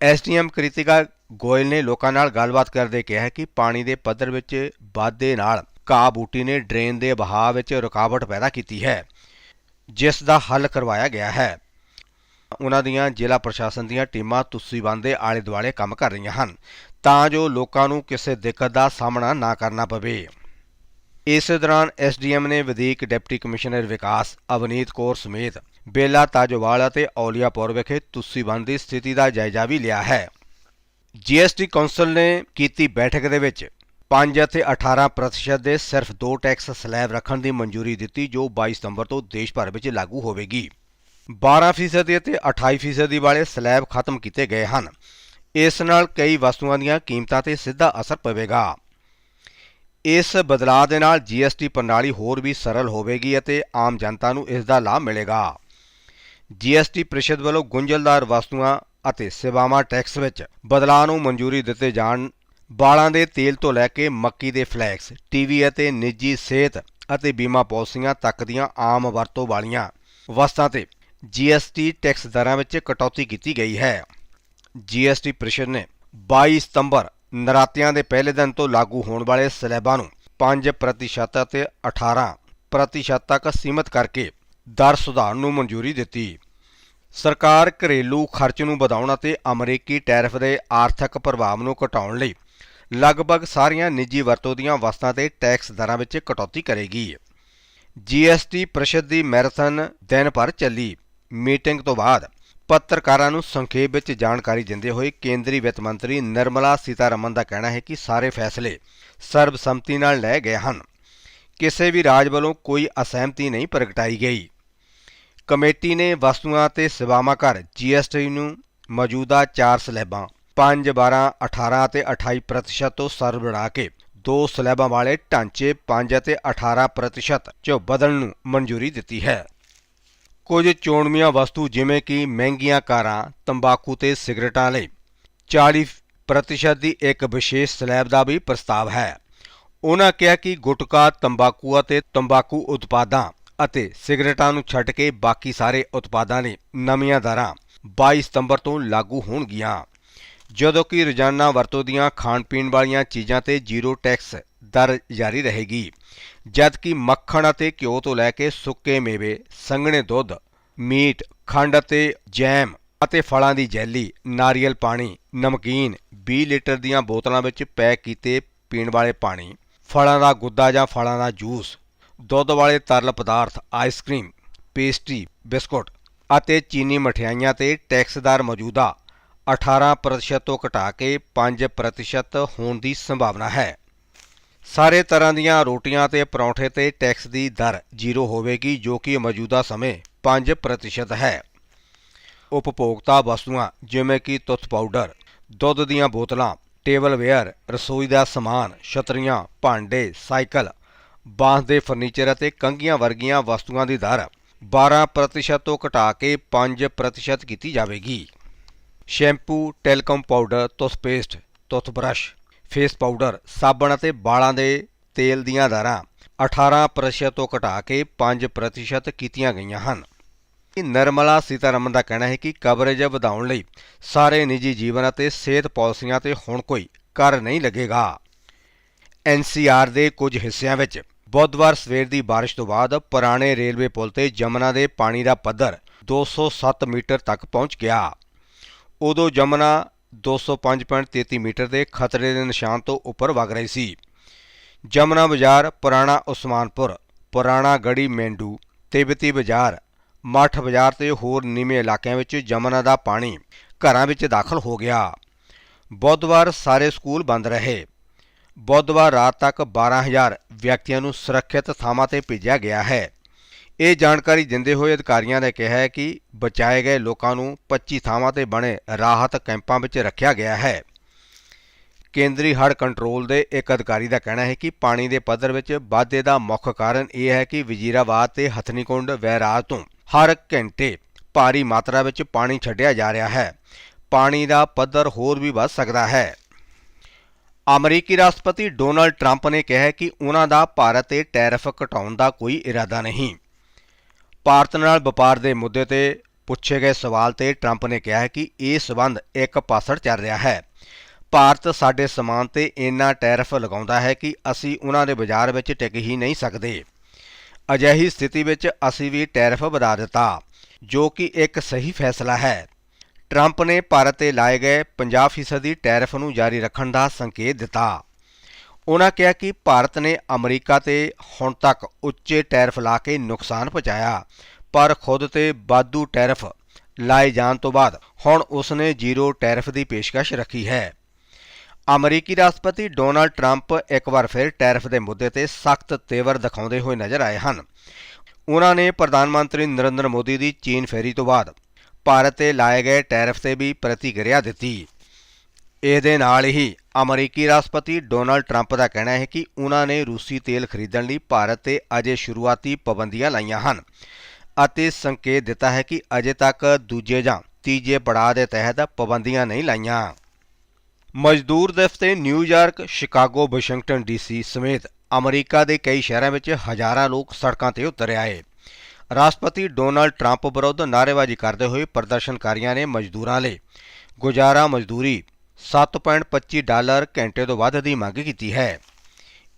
ਐਸਡੀਐਮ ਕ੍ਰਿਤਿਕਾ ਗੋਇਲ ਨੇ ਲੋਕਾਂ ਨਾਲ ਗੱਲਬਾਤ ਕਰਦੇ ਕਿਹਾ ਕਿ ਪਾਣੀ ਦੇ ਪੱਧਰ ਵਿੱਚ ਵਾਧੇ ਨਾਲ ਘਾਹ ਬੂਟੀ ਨੇ ਡਰੇਨ ਦੇ ਵਹਾਅ ਵਿੱਚ ਰੁਕਾਵਟ ਪੈਦਾ ਕੀਤੀ ਹੈ, ਜਿਸ ਦਾ ਹੱਲ ਕਰਵਾਇਆ ਗਿਆ ਹੈ। ਉਹਨਾਂ ਦੀਆਂ ਜ਼ਿਲ੍ਹਾ ਪ੍ਰਸ਼ਾਸਨ ਦੀਆਂ ਟੀਮਾਂ ਤੁਸੀਂ ਦੇ ਆਲੇ ਦੁਆਲੇ ਕੰਮ ਕਰ ਰਹੀਆਂ ਹਨ ਤਾਂ ਜੋ ਲੋਕਾਂ ਨੂੰ ਕਿਸੇ ਦਿੱਕਤ ਦਾ ਸਾਹਮਣਾ ਨਾ ਕਰਨਾ ਪਵੇ। ਇਸ ਦੌਰਾਨ ਐਸਡੀਐਮ ਨੇ ਵਧੀਕ ਡਿਪਟੀ ਕਮਿਸ਼ਨਰ ਵਿਕਾਸ ਅਵਨੀਤ ਕੌਰ ਸਮੇਤ ਬੇਲਾ, ਤਾਜੋਵਾਲ ਅਤੇ ਔਲੀਆਪੁਰ ਵਿਖੇ ਤੁਸੀਂ ਦੀ ਸਥਿਤੀ ਦਾ ਜਾਇਜ਼ਾ ਵੀ ਲਿਆ ਹੈ। ਜੀਐਸਟੀ ਕੌਂਸਲ ਨੇ ਕੀਤੀ ਬੈਠਕ ਦੇ ਵਿੱਚ 5 ਅਤੇ 18% ਪ੍ਰਤੀਸ਼ਤ ਦੇ ਸਿਰਫ ਦੋ ਟੈਕਸ ਸਲੈਬ ਰੱਖਣ ਦੀ ਮਨਜ਼ੂਰੀ ਦਿੱਤੀ, ਜੋ 22 ਸਤੰਬਰ ਤੋਂ ਦੇਸ਼ ਭਰ ਵਿੱਚ ਲਾਗੂ ਹੋਵੇਗੀ। 12% ਅਤੇ 28% ਵਾਲੇ ਸਲੈਬ ਖਤਮ ਕੀਤੇ ਗਏ ਹਨ। ਇਸ ਨਾਲ ਕਈ ਵਸਤੂਆਂ ਦੀਆਂ ਕੀਮਤਾਂ ਤੇ ਸਿੱਧਾ ਅਸਰ ਪਵੇਗਾ। ਇਸ ਬਦਲਾਅ ਦੇ ਨਾਲ ਜੀਐਸਟੀ ਪ੍ਰਣਾਲੀ ਹੋਰ ਵੀ ਸਰਲ ਹੋਵੇਗੀ ਅਤੇ ਆਮ ਜਨਤਾ ਨੂੰ ਇਸ ਦਾ ਲਾਭ ਮਿਲੇਗਾ। ਜੀਐਸਟੀ ਪ੍ਰੀਸ਼ਦ ਵੱਲੋਂ ਗੁੰਝਲਦਾਰ ਵਸਤੂਆਂ ਅਤੇ ਸੇਵਾਵਾਂ ਟੈਕਸ ਵਿੱਚ ਬਦਲਾਅ ਨੂੰ ਮਨਜ਼ੂਰੀ ਦਿੱਤੇ ਜਾਣ, ਵਾਲਾਂ ਦੇ ਤੇਲ ਤੋਂ ਲੈ ਕੇ ਮੱਕੀ ਦੇ ਫਲੈਕਸ, ਟੀਵੀ ਅਤੇ ਨਿੱਜੀ ਸਿਹਤ ਅਤੇ ਬੀਮਾ ਪਾਲਿਸੀਆਂ ਤੱਕ ਦੀਆਂ ਆਮ ਵਰਤੋਂ ਵਾਲੀਆਂ ਵਸਤਾਂ ਤੇ ਜੀਐਸਟੀ ਟੈਕਸ ਦਰਾਂ ਵਿੱਚ ਕਟੌਤੀ ਕੀਤੀ ਗਈ ਹੈ। ਜੀਐਸਟੀ ਪ੍ਰੀਸ਼ਦ ਨੇ 22 ਸਤੰਬਰ ਨਰਾਤਿਆਂ ਦੇ ਪਹਿਲੇ ਦਿਨ ਤੋਂ ਲਾਗੂ ਹੋਣ ਵਾਲੇ ਸਲੈਬਾਂ ਨੂੰ 5% ਅਤੇ 18% ਤੱਕ ਸੀਮਿਤ ਕਰਕੇ ਦਰ ਸੁਧਾਰ ਨੂੰ ਮਨਜ਼ੂਰੀ ਦਿੱਤੀ। ਸਰਕਾਰ ਘਰੇਲੂ ਖਰਚ ਨੂੰ ਵਧਾਉਣ ਅਤੇ ਅਮਰੀਕੀ ਟੈਰਿਫ ਦੇ ਆਰਥਿਕ ਪ੍ਰਭਾਵ ਨੂੰ ਘਟਾਉਣ ਲਈ ਲਗਭਗ ਸਾਰੀਆਂ ਨਿੱਜੀ ਵਰਤੋਂ ਦੀਆਂ ਵਸਤਾਂ ਤੇ ਟੈਕਸ ਦਰਾਂ ਵਿੱਚ ਕਟੌਤੀ ਕਰੇਗੀ। ਜੀਐਸਟੀ ਪ੍ਰੀਸ਼ਦ ਦੀ ਮੈਰਾਥਨ ਦਿਨ ਭਰ ਚੱਲੀ। ਮੀਟਿੰਗ ਤੋਂ ਬਾਅਦ ਪੱਤਰਕਾਰਾਂ ਨੂੰ ਸੰਖੇਪ ਵਿੱਚ ਜਾਣਕਾਰੀ ਦਿੰਦੇ ਹੋਏ ਕੇਂਦਰੀ ਵਿੱਤ ਮੰਤਰੀ ਨਿਰਮਲਾ ਸੀਤਾਰਮਨ ਦਾ ਕਹਿਣਾ ਹੈ ਕਿ ਸਾਰੇ ਫੈਸਲੇ ਸਰਬਸੰਮਤੀ ਨਾਲ ਲਏ ਗਏ ਹਨ। ਕਿਸੇ ਵੀ ਰਾਜ ਵੱਲੋਂ ਕੋਈ ਅਸਹਿਮਤੀ ਨਹੀਂ ਪ੍ਰਗਟਾਈ ਗਈ। ਕਮੇਟੀ ਨੇ ਵਸਤੂਆਂ ਤੇ ਸੇਵਾਵਾਂ ਕਰ ਜੀਐਸਟੀ ਨੂੰ ਮੌਜੂਦਾ ਚਾਰ ਸਲੈਬਾਂ 5 12 18 ਅਤੇ 28% ਤੋਂ ਸਰਵ ਬਣਾ ਕੇ ਦੋ ਸਲੈਬਾਂ ਵਾਲੇ ਢਾਂਚੇ 5 ਅਤੇ 18% ਚ ਬਦਲਣ ਨੂੰ ਮਨਜ਼ੂਰੀ ਦਿੱਤੀ ਹੈ। ਕੁਝ ਚੋਣਵੀਆਂ ਵਸਤੂ ਜਿਵੇਂ ਕਿ ਮਹਿੰਗੀਆਂ ਕਾਰਾਂ, ਤੰਬਾਕੂ ਤੇ ਸਿਗਰਟਾਂ ਲਈ 40% ਦੀ ਇੱਕ ਵਿਸ਼ੇਸ਼ ਸਲੈਬ ਦਾ ਵੀ ਪ੍ਰਸਤਾਵ ਹੈ। ਉਹਨਾਂ ਕਿਹਾ ਕਿ ਗੁਟਕਾ ਤੰਬਾਕੂ ਅਤੇ ਤੰਬਾਕੂ ਉਤਪਾਦਾਂ ਅਤੇ ਸਿਗਰਟਾਂ ਨੂੰ ਛੱਡ ਕੇ ਬਾਕੀ ਸਾਰੇ ਉਤਪਾਦਾਂ ਲਈ ਨਵੀਆਂ ਦਰਾਂ 22 ਸਤੰਬਰ ਤੋਂ ਲਾਗੂ ਹੋਣਗੀਆਂ। ਜਦੋਂ ਕਿ ਰੋਜ਼ਾਨਾ ਵਰਤੋਂ ਦੀਆਂ ਖਾਣ ਪੀਣ ਵਾਲੀਆਂ ਚੀਜ਼ਾਂ ਤੇ ਜ਼ੀਰੋ ਟੈਕਸ ਦਰ ਜਾਰੀ ਰਹੇਗੀ। ਜਦਕਿ ਮੱਖਣ ਅਤੇ ਘਿਓ ਤੋਂ ਲੈ ਕੇ ਸੁੱਕੇ ਮੇਵੇ, ਸੰਘਣੇ ਦੁੱਧ, ਮੀਟ, ਖੰਡ ਅਤੇ ਜੈਮ ਅਤੇ ਫਲਾਂ ਦੀ ਜੈਲੀ, ਨਾਰੀਅਲ ਪਾਣੀ, ਨਮਕੀਨ 20 ਲੀਟਰ ਦੀਆਂ ਬੋਤਲਾਂ ਵਿੱਚ ਪੈਕ ਕੀਤੇ ਪੀਣ ਵਾਲੇ ਪਾਣੀ, ਫਲਾਂ ਦਾ ਗੁੱਦਾ ਜਾਂ ਫਲਾਂ ਦਾ ਜੂਸ, ਦੁੱਧ ਵਾਲੇ ਤਰਲ ਪਦਾਰਥ, ਆਈਸਕ੍ਰੀਮ, ਪੇਸਟਰੀ, ਬਿਸਕੁਟ ਅਤੇ ਚੀਨੀ ਮਠਿਆਈਆਂ ਤੇ ਟੈਕਸਦਾਰ ਮੌਜੂਦਾ 18% ਤੋਂ ਘਟਾ ਕੇ 5% ਹੋਣ ਦੀ ਸੰਭਾਵਨਾ ਹੈ। ਸਾਰੇ ਤਰ੍ਹਾਂ ਦੀਆਂ ਰੋਟੀਆਂ ਤੇ ਪਰੌਂਠੇ ਤੇ ਟੈਕਸ ਦੀ ਦਰ ਜ਼ੀਰੋ ਹੋਵੇਗੀ, ਜੋ ਕਿ ਮੌਜੂਦਾ ਸਮੇਂ 5% ਹੈ। ਉਪਭੋਗਤਾ ਵਸਤੂਆਂ, ਜਿਵੇਂ ਕਿ ਤੁੱਥ ਪਾਊਡਰ, ਦੁੱਧ ਦੀਆਂ ਬੋਤਲਾਂ ਟੇਬਲਵੇਅਰ ਰਸੋਈ ਦਾ ਸਮਾਨ, ਛਤਰੀਆਂ, ਭਾਂਡੇ, ਸਾਈਕਲ, ਬਾਂਸ ਦੇ ਫਰਨੀਚਰ ਅਤੇ ਕੰਘੀਆਂ ਵਰਗੀਆਂ ਵਸਤੂਆਂ ਦੀ ਦਰ 12% ਤੋਂ ਘਟਾ ਕੇ 5% ਕੀਤੀ ਜਾਵੇਗੀ। Shampoo, talcum powder toothpaste toothbrush face powder, ਸਾਬਣ ਅਤੇ ਵਾਲਾਂ ਦੇ ਤੇਲ ਦੀਆਂ ਦਰਾਂ 18% ਤੋਂ ਘਟਾ ਕੇ 5% ਕੀਤੀਆਂ ਗਈਆਂ ਹਨ। ਨਰਮਲਾ ਸੀਤਾਰਮਨ ਦਾ ਕਹਿਣਾ ਹੈ ਕਿ ਕਵਰੇਜ ਵਧਾਉਣ ਲਈ ਸਾਰੇ ਨਿੱਜੀ ਜੀਵਨ ਅਤੇ ਸਿਹਤ ਪਾਲਿਸੀਆਂ ਤੇ ਹੁਣ ਕੋਈ ਕਰ ਨਹੀਂ ਲੱਗੇਗਾ। ਐਨਸੀਆਰ ਦੇ ਕੁਝ ਹਿੱਸਿਆਂ ਵਿੱਚ ਬੁੱਧਵਾਰ ਸਵੇਰ ਦੀ ਬਾਰਿਸ਼ ਤੋਂ ਬਾਅਦ ਪੁਰਾਣੇ ਰੇਲਵੇ ਪੁਲ ਤੇ ਜਮਨਾ ਦੇ ਪਾਣੀ ਦਾ ਪੱਧਰ 207 ਮੀਟਰ ਤੱਕ ਪਹੁੰਚ ਗਿਆ। ਉਦੋਂ ਜਮਨਾ 205.33 ਮੀਟਰ ਦੇ ਖਤਰੇ ਦੇ ਨਿਸ਼ਾਨ ਤੋਂ ਉੱਪਰ ਵਗ ਰਹੀ ਸੀ। ਜਮਨਾ ਬਾਜ਼ਾਰ, ਪੁਰਾਣਾ ਉਸਮਾਨਪੁਰ, ਪੁਰਾਣਾ ਗੜੀ ਮੇਂਡੂ, ਤਿਬਤੀ ਬਾਜ਼ਾਰ, ਮੱਠ ਬਾਜ਼ਾਰ ਤੇ ਹੋਰ ਨੀਵੇਂ ਇਲਾਕਿਆਂ ਵਿੱਚ ਜਮਨਾ ਦਾ ਪਾਣੀ ਘਰਾਂ ਵਿੱਚ ਦਾਖਲ ਹੋ ਗਿਆ। ਬੁੱਧਵਾਰ ਸਾਰੇ ਸਕੂਲ ਬੰਦ ਰਹੇ। ਬੁੱਧਵਾਰ ਰਾਤ ਤੱਕ 12000 ਵਿਅਕਤੀਆਂ ਨੂੰ ਸੁਰੱਖਿਅਤ ਥਾਵਾਂ ਤੇ ਭੇਜਿਆ ਗਿਆ ਹੈ। ਇਹ ਜਾਣਕਾਰੀ ਦਿੰਦੇ ਹੋਏ ਅਧਿਕਾਰੀਆਂ ਨੇ ਕਿਹਾ ਕਿ ਬਚਾਏ ਗਏ ਲੋਕਾਂ ਨੂੰ 25 ਥਾਵਾਂ ਤੇ ਬਣੇ ਰਾਹਤ ਕੈਂਪਾਂ ਵਿੱਚ ਰੱਖਿਆ ਗਿਆ ਹੈ। ਕੇਂਦਰੀ ਹੜ੍ਹ ਕੰਟਰੋਲ ਦੇ ਇੱਕ ਅਧਿਕਾਰੀ ਦਾ ਕਹਿਣਾ ਹੈ ਕਿ ਪਾਣੀ ਦੇ ਪੱਧਰ ਵਿੱਚ ਵਾਧੇ ਦਾ ਮੁੱਖ ਕਾਰਨ ਇਹ ਹੈ ਕਿ ਵਜ਼ੀਰਾਬਾਦ ਤੇ ਹਥਨੀਕੁੰਡ ਵੈਰਾਜ ਤੋਂ ਹਰ ਘੰਟੇ ਭਾਰੀ ਮਾਤਰਾ ਵਿੱਚ ਪਾਣੀ ਛੱਡਿਆ ਜਾ ਰਿਹਾ ਹੈ। ਪਾਣੀ ਦਾ ਪੱਧਰ ਹੋਰ ਵੀ ਵੱਧ ਸਕਦਾ ਹੈ। ਅਮਰੀਕੀ ਰਾਸ਼ਟਰਪਤੀ ਡੋਨਲਡ ਟਰੰਪ ਨੇ ਕਿਹਾ ਕਿ ਉਹਨਾਂ ਦਾ ਭਾਰਤ ਤੇ ਟੈਰਿਫ ਘਟਾਉਣ ਦਾ ਕੋਈ ਇਰਾਦਾ ਨਹੀਂ। ਭਾਰਤ ਨਾਲ ਵਪਾਰ ਦੇ ਮੁੱਦੇ ਤੇ ਪੁੱਛੇ ਗਏ ਸਵਾਲ ਤੇ ਟਰੰਪ ਨੇ ਕਿਹਾ ਕਿ ਇਹ ਸਬੰਧ ਇੱਕ ਪਾਸੜ ਚੱਲ ਰਿਹਾ ਹੈ। ਭਾਰਤ ਸਾਡੇ ਸਮਾਨ ਤੇ ਇੰਨਾ ਟੈਰਿਫ ਲਗਾਉਂਦਾ ਹੈ ਕਿ ਅਸੀਂ ਉਹਨਾਂ ਦੇ ਬਾਜ਼ਾਰ ਵਿੱਚ ਟਿਕ ਹੀ ਨਹੀਂ ਸਕਦੇ। ਅਜਿਹੀ ਸਥਿਤੀ ਵਿੱਚ ਅਸੀਂ ਵੀ ਟੈਰਿਫ ਵਧਾ ਦਿੱਤਾ, ਜੋ ਕਿ ਇੱਕ ਸਹੀ ਫੈਸਲਾ ਹੈ। ਟਰੰਪ ਨੇ ਭਾਰਤ ਤੇ ਲਾਏ ਗਏ 50% ਦੀ ਟੈਰਿਫ ਨੂੰ ਜਾਰੀ ਰੱਖਣ ਦਾ ਸੰਕੇਤ ਦਿੱਤਾ। ਉਹਨਾਂ ਕਿਹਾ ਕਿ ਭਾਰਤ ਨੇ ਅਮਰੀਕਾ ਤੇ ਹੁਣ ਤੱਕ ਉੱਚੇ ਟੈਰਫ ਲਾ ਕੇ ਨੁਕਸਾਨ ਪਹੁੰਚਾਇਆ, ਪਰ ਖੁਦ ਤੇ ਵਾਧੂ ਟੈਰਫ ਲਾਏ ਜਾਣ ਤੋਂ ਬਾਅਦ ਹੁਣ ਉਸ ਨੇ ਜ਼ੀਰੋ ਟੈਰਫ ਦੀ ਪੇਸ਼ਕਸ਼ ਰੱਖੀ ਹੈ। ਅਮਰੀਕੀ ਰਾਸ਼ਟਰਪਤੀ ਡੋਨਾਲਡ ਟਰੰਪ ਇੱਕ ਵਾਰ ਫਿਰ ਟੈਰਫ ਦੇ ਮੁੱਦੇ ਤੇ ਸਖਤ ਤੇਵਰ ਦਿਖਾਉਂਦੇ ਹੋਏ ਨਜ਼ਰ ਆਏ ਹਨ। ਉਹਨਾਂ ਨੇ ਪ੍ਰਧਾਨ ਮੰਤਰੀ ਨਰਿੰਦਰ ਮੋਦੀ ਦੀ ਚੀਨ ਫੇਰੀ ਤੋਂ ਬਾਅਦ ਭਾਰਤ ਤੇ ਲਾਏ ਗਏ ਟੈਰਫ ਤੇ ਵੀ ਪ੍ਰਤੀਕਿਰਿਆ ਦਿੱਤੀ। ਇਹਦੇ ਨਾਲ ਹੀ ਅਮਰੀਕੀ ਰਾਸ਼ਟਰਪਤੀ ਡੋਨਲਡ ਟਰੰਪ ਦਾ ਕਹਿਣਾ ਹੈ ਕਿ ਉਹਨਾਂ ਨੇ ਰੂਸੀ ਤੇਲ ਖਰੀਦਣ ਲਈ ਭਾਰਤ ਤੇ ਅਜੇ ਸ਼ੁਰੂਆਤੀ ਪਾਬੰਦੀਆਂ ਲਾਈਆਂ ਹਨ ਅਤੇ ਸੰਕੇਤ ਦਿੱਤਾ ਹੈ ਕਿ ਅਜੇ ਤੱਕ ਦੂਜੇ ਜਾਂ ਤੀਜੇ ਪੜਾਅ ਦੇ ਤਹਿਤ ਪਾਬੰਦੀਆਂ ਨਹੀਂ ਲਾਈਆਂ। ਮਜ਼ਦੂਰ ਦਿਵਸ ਤੇ New York Chicago, Washington DC ਸਮੇਤ ਅਮਰੀਕਾ ਦੇ ਕਈ ਸ਼ਹਿਰਾਂ ਵਿੱਚ ਹਜ਼ਾਰਾਂ ਲੋਕ ਸੜਕਾਂ ਤੇ ਉਤਰ ਆਏ। ਰਾਸ਼ਟਰਪਤੀ ਡੋਨਲਡ ਟਰੰਪ ਵਿਰੁੱਧ ਨਾਅਰੇਬਾਜ਼ੀ ਕਰਦੇ ਹੋਏ ਪ੍ਰਦਰਸ਼ਨਕਾਰੀਆਂ ਨੇ ਮਜ਼ਦੂਰਾਂ ਲਈ ਗੁਜ਼ਾਰਾ ਮਜ਼ਦੂਰੀ 7.25 ਡਾਲਰ ਘੰਟੇ ਤੋਂ ਵੱਧ ਦੀ ਮੰਗ ਕੀਤੀ ਹੈ।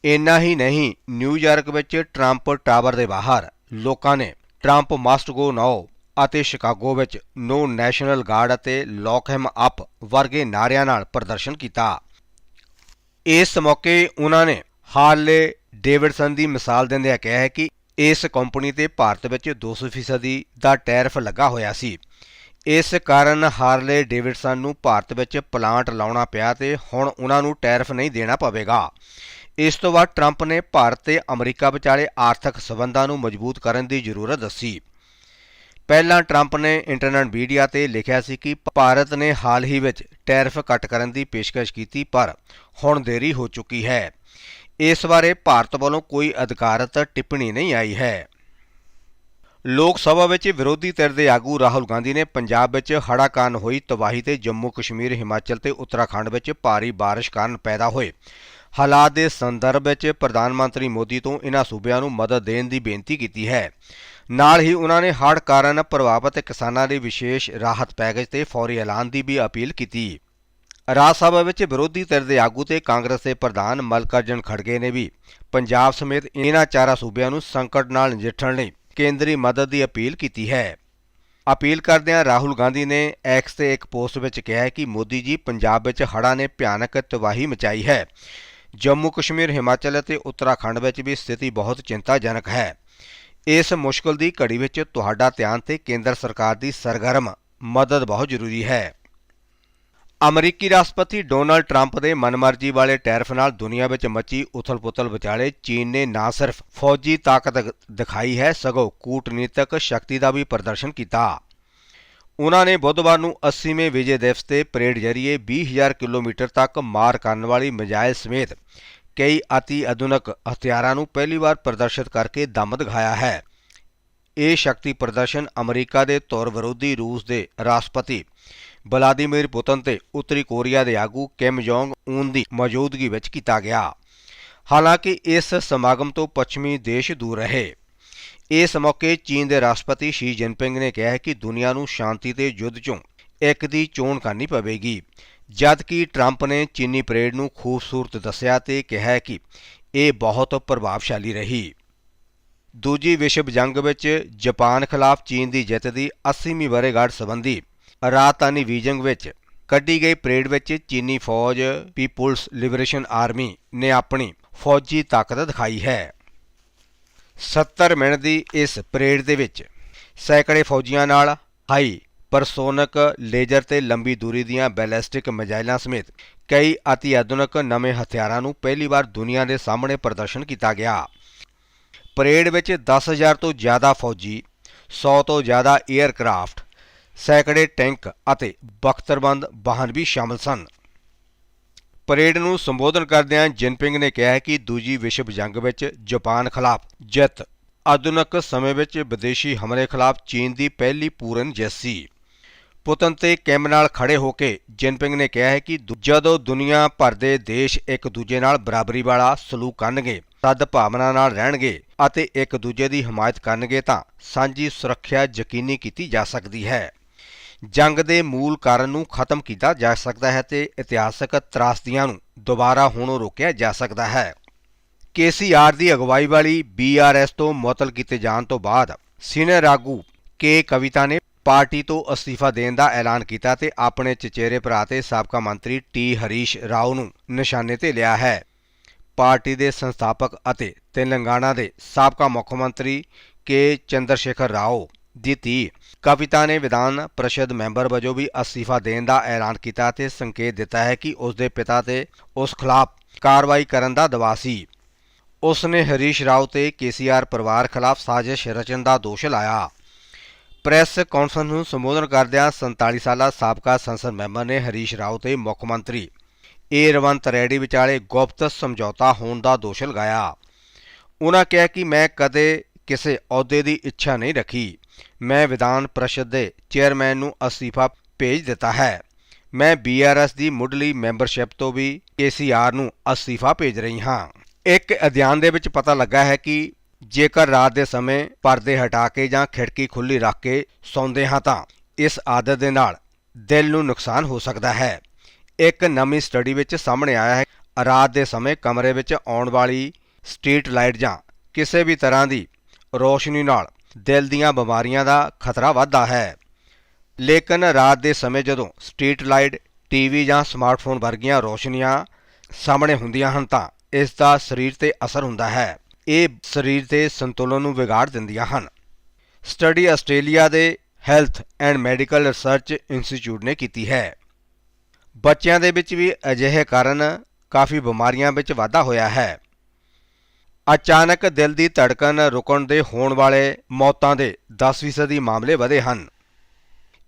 ਇੰਨਾ ਹੀ ਨਹੀਂ ਨਿਊਯਾਰਕ ਵਿੱਚ ਟਰੰਪ ਟਾਵਰ ਦੇ ਬਾਹਰ ਲੋਕਾਂ ਨੇ ਟਰੰਪ ਮਸਟ ਗੋ ਨਾਓ ਅਤੇ ਸ਼ਿਕਾਗੋ ਵਿੱਚ ਨੋ ਨੈਸ਼ਨਲ ਗਾਰਡ ਅਤੇ ਲੌਕ ਹਿਮ ਅਪ ਵਰਗੇ ਨਾਅਰਿਆਂ ਨਾਲ ਪ੍ਰਦਰਸ਼ਨ ਕੀਤਾ। ਇਸ ਮੌਕੇ ਉਹਨਾਂ ਨੇ ਹਾਰਲੇ ਡੇਵਿਡਸਨ ਦੀ ਮਿਸਾਲ ਦਿੰਦਿਆਂ ਕਿਹਾ ਹੈ ਕਿ ਇਸ ਕੰਪਨੀ ਤੇ ਭਾਰਤ ਵਿੱਚ 200% ਦਾ ਟੈਰਿਫ ਲੱਗਾ ਹੋਇਆ ਸੀ। ਇਸ ਕਾਰਨ ਹਾਰਲੇ ਡੇਵਿਡਸਨ ਨੂੰ ਭਾਰਤ ਵਿੱਚ ਪਲਾਂਟ ਲਾਉਣਾ ਪਿਆ ਤੇ ਹੁਣ ਉਹਨਾਂ ਨੂੰ ਟੈਰਿਫ ਨਹੀਂ ਦੇਣਾ ਪਵੇਗਾ। ਇਸ ਤੋਂ ਬਾਅਦ ਟਰੰਪ ਨੇ ਭਾਰਤ ਤੇ ਅਮਰੀਕਾ ਵਿਚਾਲੇ ਆਰਥਿਕ ਸਬੰਧਾਂ ਨੂੰ ਮਜ਼ਬੂਤ ਕਰਨ ਦੀ ਜ਼ਰੂਰਤ ਦੱਸੀ। ਪਹਿਲਾਂ ਟਰੰਪ ਨੇ ਇੰਟਰਨੈਟ ਮੀਡੀਆ ਤੇ ਲਿਖਿਆ ਸੀ ਕਿ ਭਾਰਤ ਨੇ ਹਾਲ ਹੀ ਵਿੱਚ ਟੈਰਿਫ ਘਟ ਕਰਨ ਦੀ ਪੇਸ਼ਕਸ਼ ਕੀਤੀ, ਪਰ ਹੁਣ ਦੇਰੀ ਹੋ ਚੁੱਕੀ ਹੈ। ਇਸ ਬਾਰੇ ਭਾਰਤ ਵੱਲੋਂ ਕੋਈ ਅਧਿਕਾਰਤ ਟਿੱਪਣੀ ਨਹੀਂ ਆਈ ਹੈ। ਲੋਕ ਸਭਾ ਵਿੱਚ ਵਿਰੋਧੀ ਧਿਰ ਦੇ ਆਗੂ ਰਾਹੁਲ ਗਾਂਧੀ ਨੇ ਪੰਜਾਬ ਵਿੱਚ ਹੜ੍ਹਾਂ ਕਾਰਨ ਹੋਈ ਤਬਾਹੀ ਤੇ ਜੰਮੂ ਕਸ਼ਮੀਰ, ਹਿਮਾਚਲ ਤੇ ਉੱਤਰਾਖੰਡ ਵਿੱਚ ਭਾਰੀ ਬਾਰਿਸ਼ ਕਾਰਨ ਪੈਦਾ ਹੋਏ। ਹਾਲਾਤ ਦੇ ਸੰਦਰਭ ਵਿੱਚ ਪ੍ਰਧਾਨ ਮੰਤਰੀ ਮੋਦੀ ਤੋਂ ਇਹਨਾਂ ਸੂਬਿਆਂ ਨੂੰ ਮਦਦ ਦੇਣ ਦੀ ਬੇਨਤੀ ਕੀਤੀ ਹੈ। ਨਾਲ ਹੀ ਉਹਨਾਂ ਨੇ ਹੜ੍ਹ ਕਾਰਨ ਪ੍ਰਭਾਵਿਤ ਕਿਸਾਨਾਂ ਲਈ ਵਿਸ਼ੇਸ਼ ਰਾਹਤ ਪੈਕੇਜ ਤੇ ਫੌਰੀ ਐਲਾਨ ਦੀ ਵੀ ਅਪੀਲ ਕੀਤੀ। ਰਾਜ ਸਭਾ ਵਿੱਚ ਵਿਰੋਧੀ ਧਿਰ ਦੇ ਆਗੂ ਤੇ ਕਾਂਗਰਸ ਦੇ ਪ੍ਰਧਾਨ ਮਲਕਾਰਜਨ ਖੜਗੇ ਨੇ ਵੀ ਪੰਜਾਬ ਸਮੇਤ ਇਹਨਾਂ ਚਾਰਾਂ ਸੂਬਿਆਂ ਨੂੰ ਸੰਕਟ ਨਾਲ ਨਜਿੱਠਣ ਲਈ ਕੇਂਦਰੀ ਮਦਦ ਦੀ ਅਪੀਲ ਕੀਤੀ ਹੈ। ਅਪੀਲ ਕਰਦਿਆਂ ਰਾਹੁਲ ਗਾਂਧੀ ਨੇ ਐਕਸ ਤੇ ਇੱਕ ਪੋਸਟ ਵਿੱਚ ਕਿਹਾ ਕਿ ਮੋਦੀ ਜੀ ਪੰਜਾਬ ਵਿੱਚ ਹੜ੍ਹਾਂ ਨੇ ਭਿਆਨਕ ਤਬਾਹੀ ਮਚਾਈ ਹੈ। ਜੰਮੂ ਕਸ਼ਮੀਰ, ਹਿਮਾਚਲ ਅਤੇ ਉੱਤਰਾਖੰਡ ਵਿੱਚ ਵੀ ਸਥਿਤੀ ਬਹੁਤ ਚਿੰਤਾਜਨਕ ਹੈ। ਇਸ ਮੁਸ਼ਕਲ ਦੀ ਘੜੀ ਵਿੱਚ ਤੁਹਾਡਾ ਧਿਆਨ ਤੇ ਕੇਂਦਰ ਸਰਕਾਰ ਦੀ ਸਰਗਰਮ ਮਦਦ ਬਹੁਤ ਜ਼ਰੂਰੀ ਹੈ। ਅਮਰੀਕੀ ਰਾਸ਼ਟਰਪਤੀ ਡੋਨਾਲਡ ਟਰੰਪ ਦੇ ਮਨਮਰਜ਼ੀ ਵਾਲੇ ਟੈਰਫ ਨਾਲ ਦੁਨੀਆ ਵਿੱਚ ਮਚੀ ਉਥਲ-ਪੁਥਲ ਵਿਚਾਲੇ ਚੀਨ ਨੇ ਨਾ ਸਿਰਫ ਫੌਜੀ ਤਾਕਤ ਦਿਖਾਈ ਹੈ, ਸਗੋਂ ਕੂਟਨੀਤਕ ਸ਼ਕਤੀ ਦਾ ਵੀ ਪ੍ਰਦਰਸ਼ਨ ਕੀਤਾ। ਉਹਨਾਂ ਨੇ ਬੁੱਧਵਾਰ ਨੂੰ 80ਵੇਂ ਵਿਜੇ ਦਿਵਸ ਤੇ ਪਰੇਡ ਜ਼ਰੀਏ 20000 ਕਿਲੋਮੀਟਰ ਤੱਕ ਮਾਰ ਕਰਨ ਵਾਲੀ ਮਿਜ਼ਾਈਲ ਸਮੇਤ ਕਈ ਅਤੀ ਆਧੁਨਿਕ ਹਥਿਆਰਾਂ ਨੂੰ ਪਹਿਲੀ ਵਾਰ ਪ੍ਰਦਰਸ਼ਿਤ ਕਰਕੇ ਦਮ ਦਿਖਾਇਆ ਹੈ। ਇਹ ਸ਼ਕਤੀ ਪ੍ਰਦਰਸ਼ਨ ਅਮਰੀਕਾ ਦੇ ਤੌਰ ਵਿਰੋਧੀ ਰੂਸ ਦੇ ਰਾਸ਼ਟਰਪਤੀ ਵਲਾਦੀਮੀਰ ਪੁਤਨ ਤੇ ਉੱਤਰੀ ਕੋਰੀਆ ਦੇ ਆਗੂ ਕਿਮ ਜੋਂਗ ਉਨ ਦੀ ਮੌਜੂਦਗੀ ਵਿੱਚ ਕੀਤਾ ਗਿਆ। ਹਾਲਾਂਕਿ ਇਸ ਸਮਾਗਮ ਤੋਂ ਪੱਛਮੀ ਦੇਸ਼ ਦੂਰ ਰਹੇ। ਇਸ ਮੌਕੇ ਚੀਨ ਦੇ ਰਾਸ਼ਟਰਪਤੀ ਸ਼ੀ ਜਿਨਪਿੰਗ ਨੇ ਕਿਹਾ ਕਿ ਦੁਨੀਆ ਨੂੰ ਸ਼ਾਂਤੀ ਤੇ ਯੁੱਧ ਚੋਂ ਇੱਕ ਦੀ ਚੋਣ ਕਰਨੀ ਪਵੇਗੀ। ਜਦਕਿ ਟਰੰਪ ਨੇ ਚੀਨੀ ਪਰੇਡ ਨੂੰ ਖੂਬਸੂਰਤ ਦੱਸਿਆ ਤੇ ਕਿਹਾ ਕਿ ਇਹ ਬਹੁਤ ਪ੍ਰਭਾਵਸ਼ਾਲੀ ਰਹੀ। ਦੂਜੀ ਵਿਸ਼ਵ ਜੰਗ ਵਿੱਚ ਜਾਪਾਨ ਖਿਲਾਫ ਚੀਨ ਦੀ ਜਿੱਤ ਦੀ 80ਵੀਂ ਵਰ੍ਹੇਗਾਂਠ ਸੰਬੰਧੀ ਰਾਜਧਾਨੀ ਬੀਜਿੰਗ ਵਿੱਚ ਕੱਢੀ ਗਈ ਪਰੇਡ ਵਿੱਚ ਚੀਨੀ ਫੌਜ, ਪੀਪਲਸ ਲਿਬਰੇਸ਼ਨ ਆਰਮੀ ਨੇ ਆਪਣੀ ਫੌਜੀ ਤਾਕਤ ਦਿਖਾਈ ਹੈ। 70 ਮਿੰਟ ਦੀ ਇਸ ਪਰੇਡ ਦੇ ਵਿੱਚ ਸੈਂਕੜੇ ਫੌਜੀਆਂ ਨਾਲ ਹਾਈ ਪਰਸੋਨਕ ਲੇਜ਼ਰ ਤੇ ਲੰਬੀ ਦੂਰੀ ਦੀਆਂ ਬੈਲਿਸਟਿਕ ਮਿਜ਼ਾਈਲਾਂ ਸਮੇਤ ਕਈ ਅਤੀ ਆਧੁਨਿਕ ਨਵੇਂ ਹਥਿਆਰਾਂ ਨੂੰ ਪਹਿਲੀ ਵਾਰ ਦੁਨੀਆ ਦੇ ਸਾਹਮਣੇ ਪ੍ਰਦਰਸ਼ਨ ਕੀਤਾ ਗਿਆ। ਪਰੇਡ ਵਿੱਚ 10000 ਤੋਂ ਜ਼ਿਆਦਾ ਫੌਜੀ 100 ਤੋਂ ਜ਼ਿਆਦਾ 에ਅਰਕ੍ਰਾਫਟ ਸੈਂਕੜੇ ਟੈਂਕ ਅਤੇ ਬਖਤਰਬੰਦ ਵਾਹਨ ਵੀ ਸ਼ਾਮਲ ਸਨ। ਪਰੇਡ ਨੂੰ ਸੰਬੋਧਨ ਕਰਦਿਆਂ ਜਿਨਪਿੰਗ ਨੇ ਕਿਹਾ ਹੈ ਕਿ ਦੂਜੀ ਵਿਸ਼ਵ ਜੰਗ ਵਿੱਚ ਜਾਪਾਨ ਖਿਲਾਫ ਜਿੱਤ, ਆਧੁਨਿਕ ਸਮੇਂ ਵਿੱਚ ਵਿਦੇਸ਼ੀ ਹਮਲੇ ਖਿਲਾਫ ਚੀਨ ਦੀ ਪਹਿਲੀ ਪੂਰਨ ਜਿੱਤ ਸੀ। ਪੁਤਨ ਤੇ ਕਿਮ ਨਾਲ ਖੜੇ ਹੋ ਕੇ ਜਿਨਪਿੰਗ ਨੇ ਕਿਹਾ ਹੈ ਕਿ ਜਦੋਂ ਦੁਨੀਆ ਭਰ ਦੇ ਦੇਸ਼ ਇੱਕ ਦੂਜੇ ਨਾਲ ਬਰਾਬਰੀ ਵਾਲਾ ਸਲੂਕ ਕਰਨਗੇ ਸਦ ਭਾਵਨਾ ਨਾਲ ਰਹਿਣਗੇ ਅਤੇ ਇੱਕ ਦੂਜੇ ਦੀ ਹਮਾਇਤ ਕਰਨਗੇ ਤਾਂ ਸਾਂਝੀ ਸੁਰੱਖਿਆ ਯਕੀਨੀ ਕੀਤੀ ਜਾ ਸਕਦੀ ਹੈ। ਜੰਗ ਦੇ ਮੂਲ ਕਾਰਨ ਨੂੰ ਖਤਮ ਕੀਤਾ ਜਾ ਸਕਦਾ ਹੈ ਤੇ ਇਤਿਹਾਸਕ ਤਰਾਸਦੀਆਂ ਨੂੰ ਦੁਬਾਰਾ ਹੋਣੋਂ ਰੋਕਿਆ ਜਾ ਸਕਦਾ ਹੈ। ਕੇਸੀਆਰ ਦੀ ਅਗਵਾਈ ਵਾਲੀ ਬੀਆਰਐਸ ਤੋਂ ਮੁਅੱਤਲ ਕੀਤੇ ਜਾਣ ਤੋਂ ਬਾਅਦ ਸੀਨੀਅਰ ਆਗੂ ਕੇ ਕਵਿਤਾ ਨੇ ਪਾਰਟੀ ਤੋਂ ਅਸਤੀਫਾ ਦੇਣ ਦਾ ਐਲਾਨ ਕੀਤਾ ਤੇ ਆਪਣੇ ਚਚੇਰੇ ਭਰਾ ਤੇ ਸਾਬਕਾ ਮੰਤਰੀ ਟੀ ਹਰੀਸ਼ ਰਾਓ ਨੂੰ ਨਿਸ਼ਾਨੇ ਤੇ ਲਿਆ ਹੈ। ਪਾਰਟੀ ਦੇ ਸੰਸਥਾਪਕ ਅਤੇ ਤੇਲੰਗਾਨਾ ਦੇ ਸਾਬਕਾ ਮੁੱਖ ਮੰਤਰੀ ਕੇ ਚੰਦਰਸ਼ੇਖਰ ਰਾਓ ਦੀ ਧੀ ਕਵਿਤਾ ਨੇ ਵਿਧਾਨ ਪ੍ਰੀਸ਼ਦ ਮੈਂਬਰ ਵਜੋਂ ਵੀ ਅਸਤੀਫਾ ਦੇਣ ਦਾ ਐਲਾਨ ਕੀਤਾ ਤੇ ਸੰਕੇਤ ਦਿੱਤਾ ਹੈ ਕਿ ਉਸ ਦੇ ਪਿਤਾ ਤੇ ਉਸ ਖਿਲਾਫ ਕਾਰਵਾਈ ਕਰਨ ਦਾ ਦਬਾਅ ਸੀ। ਉਸ ਨੇ ਹਰੀਸ਼ ਰਾਓ ਤੇ ਕੇਸੀਆਰ ਪਰਿਵਾਰ ਖਿਲਾਫ ਸਾਜ਼ਿਸ਼ ਰਚਨ ਦਾ ਦੋਸ਼ ਲਾਇਆ। ਪ੍ਰੈਸ ਕਾਨਫਰੰਸ ਨੂੰ ਸੰਬੋਧਨ ਕਰਦਿਆਂ 47 ਸਾਲਾ ਸਾਬਕਾ ਸੰਸਦ ਮੈਂਬਰ ਨੇ ਹਰੀਸ਼ ਰਾਓ ਤੇ ਮੁੱਖ ਮੰਤਰੀ ਏ. ਰਵੰਤ ਰੈਡੀ ਵਿਚਾਲੇ ਗੁਪਤ ਸਮਝੌਤਾ ਹੋਣ ਦਾ ਦੋਸ਼ ਲਗਾਇਆ। ਉਹਨਾਂ ਕਿਹਾ ਕਿ ਮੈਂ ਕਦੇ ਕਿਸੇ ਅਹੁਦੇ ਦੀ ਇੱਛਾ ਨਹੀਂ ਰੱਖੀ। ਮੈਂ ਵਿਧਾਨ ਪ੍ਰੀਸ਼ਦ ਦੇ ਚੇਅਰਮੈਨ ਨੂੰ ਅਸਤੀਫਾ ਭੇਜ ਦਿੱਤਾ ਹੈ। ਮੈਂ ਬੀਆਰਐਸ ਦੀ ਮੁੱਢਲੀ ਮੈਂਬਰਸ਼ਿਪ ਤੋਂ ਵੀ ਕੇਸੀਆਰ ਨੂੰ ਅਸਤੀਫਾ ਭੇਜ ਰਹੀ ਹਾਂ। ਇੱਕ ਅਧਿਐਨ ਦੇ ਵਿੱਚ ਪਤਾ ਲੱਗਾ ਹੈ ਕਿ ਜੇਕਰ ਰਾਤ ਦੇ ਸਮੇਂ ਪਰਦੇ ਹਟਾ ਕੇ ਜਾਂ ਖਿੜਕੀ ਖੁੱਲੀ ਰੱਖ ਕੇ ਸੌਂਦੇ ਹਾਂ ਤਾਂ ਇਸ ਆਦਤ ਦੇ ਨਾਲ ਦਿਲ ਨੂੰ ਨੁਕਸਾਨ ਹੋ ਸਕਦਾ ਹੈ। ਇੱਕ ਨਵੀਂ ਸਟੱਡੀ ਵਿੱਚ ਸਾਹਮਣੇ ਆਇਆ ਹੈ, ਰਾਤ ਦੇ ਸਮੇਂ ਕਮਰੇ ਵਿੱਚ ਆਉਣ ਵਾਲੀ ਸਟਰੀਟ ਲਾਈਟ ਜਾਂ ਕਿਸੇ ਵੀ ਤਰ੍ਹਾਂ ਦੀ ਰੋਸ਼ਨੀ ਨਾਲ ਦਿਲ ਦੀਆਂ ਬਿਮਾਰੀਆਂ ਦਾ ਖਤਰਾ ਵੱਧਦਾ ਹੈ। ਲੇਕਿਨ ਰਾਤ ਦੇ ਸਮੇਂ ਜਦੋਂ ਸਟਰੀਟ ਲਾਈਟ, ਟੀਵੀ ਜਾਂ ਸਮਾਰਟਫੋਨ ਵਰਗੀਆਂ ਰੋਸ਼ਨੀਆਂ ਸਾਹਮਣੇ ਹੁੰਦੀਆਂ ਹਨ ਤਾਂ ਇਸ ਦਾ ਸਰੀਰ ਤੇ ਅਸਰ ਹੁੰਦਾ ਹੈ। ਇਹ ਸਰੀਰ ਦੇ ਸੰਤੁਲਨ ਨੂੰ ਵਿਗਾੜ ਦਿੰਦੀਆਂ ਹਨ। ਸਟੱਡੀ ਆਸਟ੍ਰੇਲੀਆ ਦੇ health and medical research institute ਨੇ ਕੀਤੀ ਹੈ। ਬੱਚਿਆਂ ਦੇ ਵਿੱਚ ਵੀ ਅਜਿਹੇ ਕਾਰਨ ਕਾਫੀ ਬਿਮਾਰੀਆਂ ਵਿੱਚ ਵਾਧਾ ਹੋਇਆ ਹੈ। ਅਚਾਨਕ ਦਿਲ ਦੀ ਧੜਕਣ ਰੁਕਣ ਦੇ ਹੋਣ ਵਾਲੇ ਮੌਤਾਂ ਦੇ 10% ਮਾਮਲੇ ਵਧੇ ਹਨ।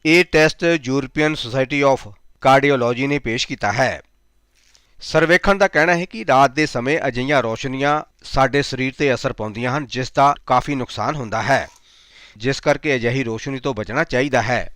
ਇਹ test European society of cardiology ਨੇ ਪੇਸ਼ ਕੀਤਾ ਹੈ। ਸਰਵੇਖਣ ਦਾ ਕਹਿਣਾ ਹੈ ਕਿ ਰਾਤ ਦੇ ਸਮੇਂ ਅਜਿਹੀਆਂ ਰੋਸ਼ਨੀਆਂ ਸਾਡੇ ਸਰੀਰ ਤੇ ਅਸਰ ਪਾਉਂਦੀਆਂ ਹਨ, ਜਿਸ ਦਾ ਕਾਫੀ ਨੁਕਸਾਨ ਹੁੰਦਾ ਹੈ, ਜਿਸ ਕਰਕੇ ਅਜਿਹੀ ਰੋਸ਼ਨੀ ਤੋਂ ਬਚਣਾ ਚਾਹੀਦਾ ਹੈ।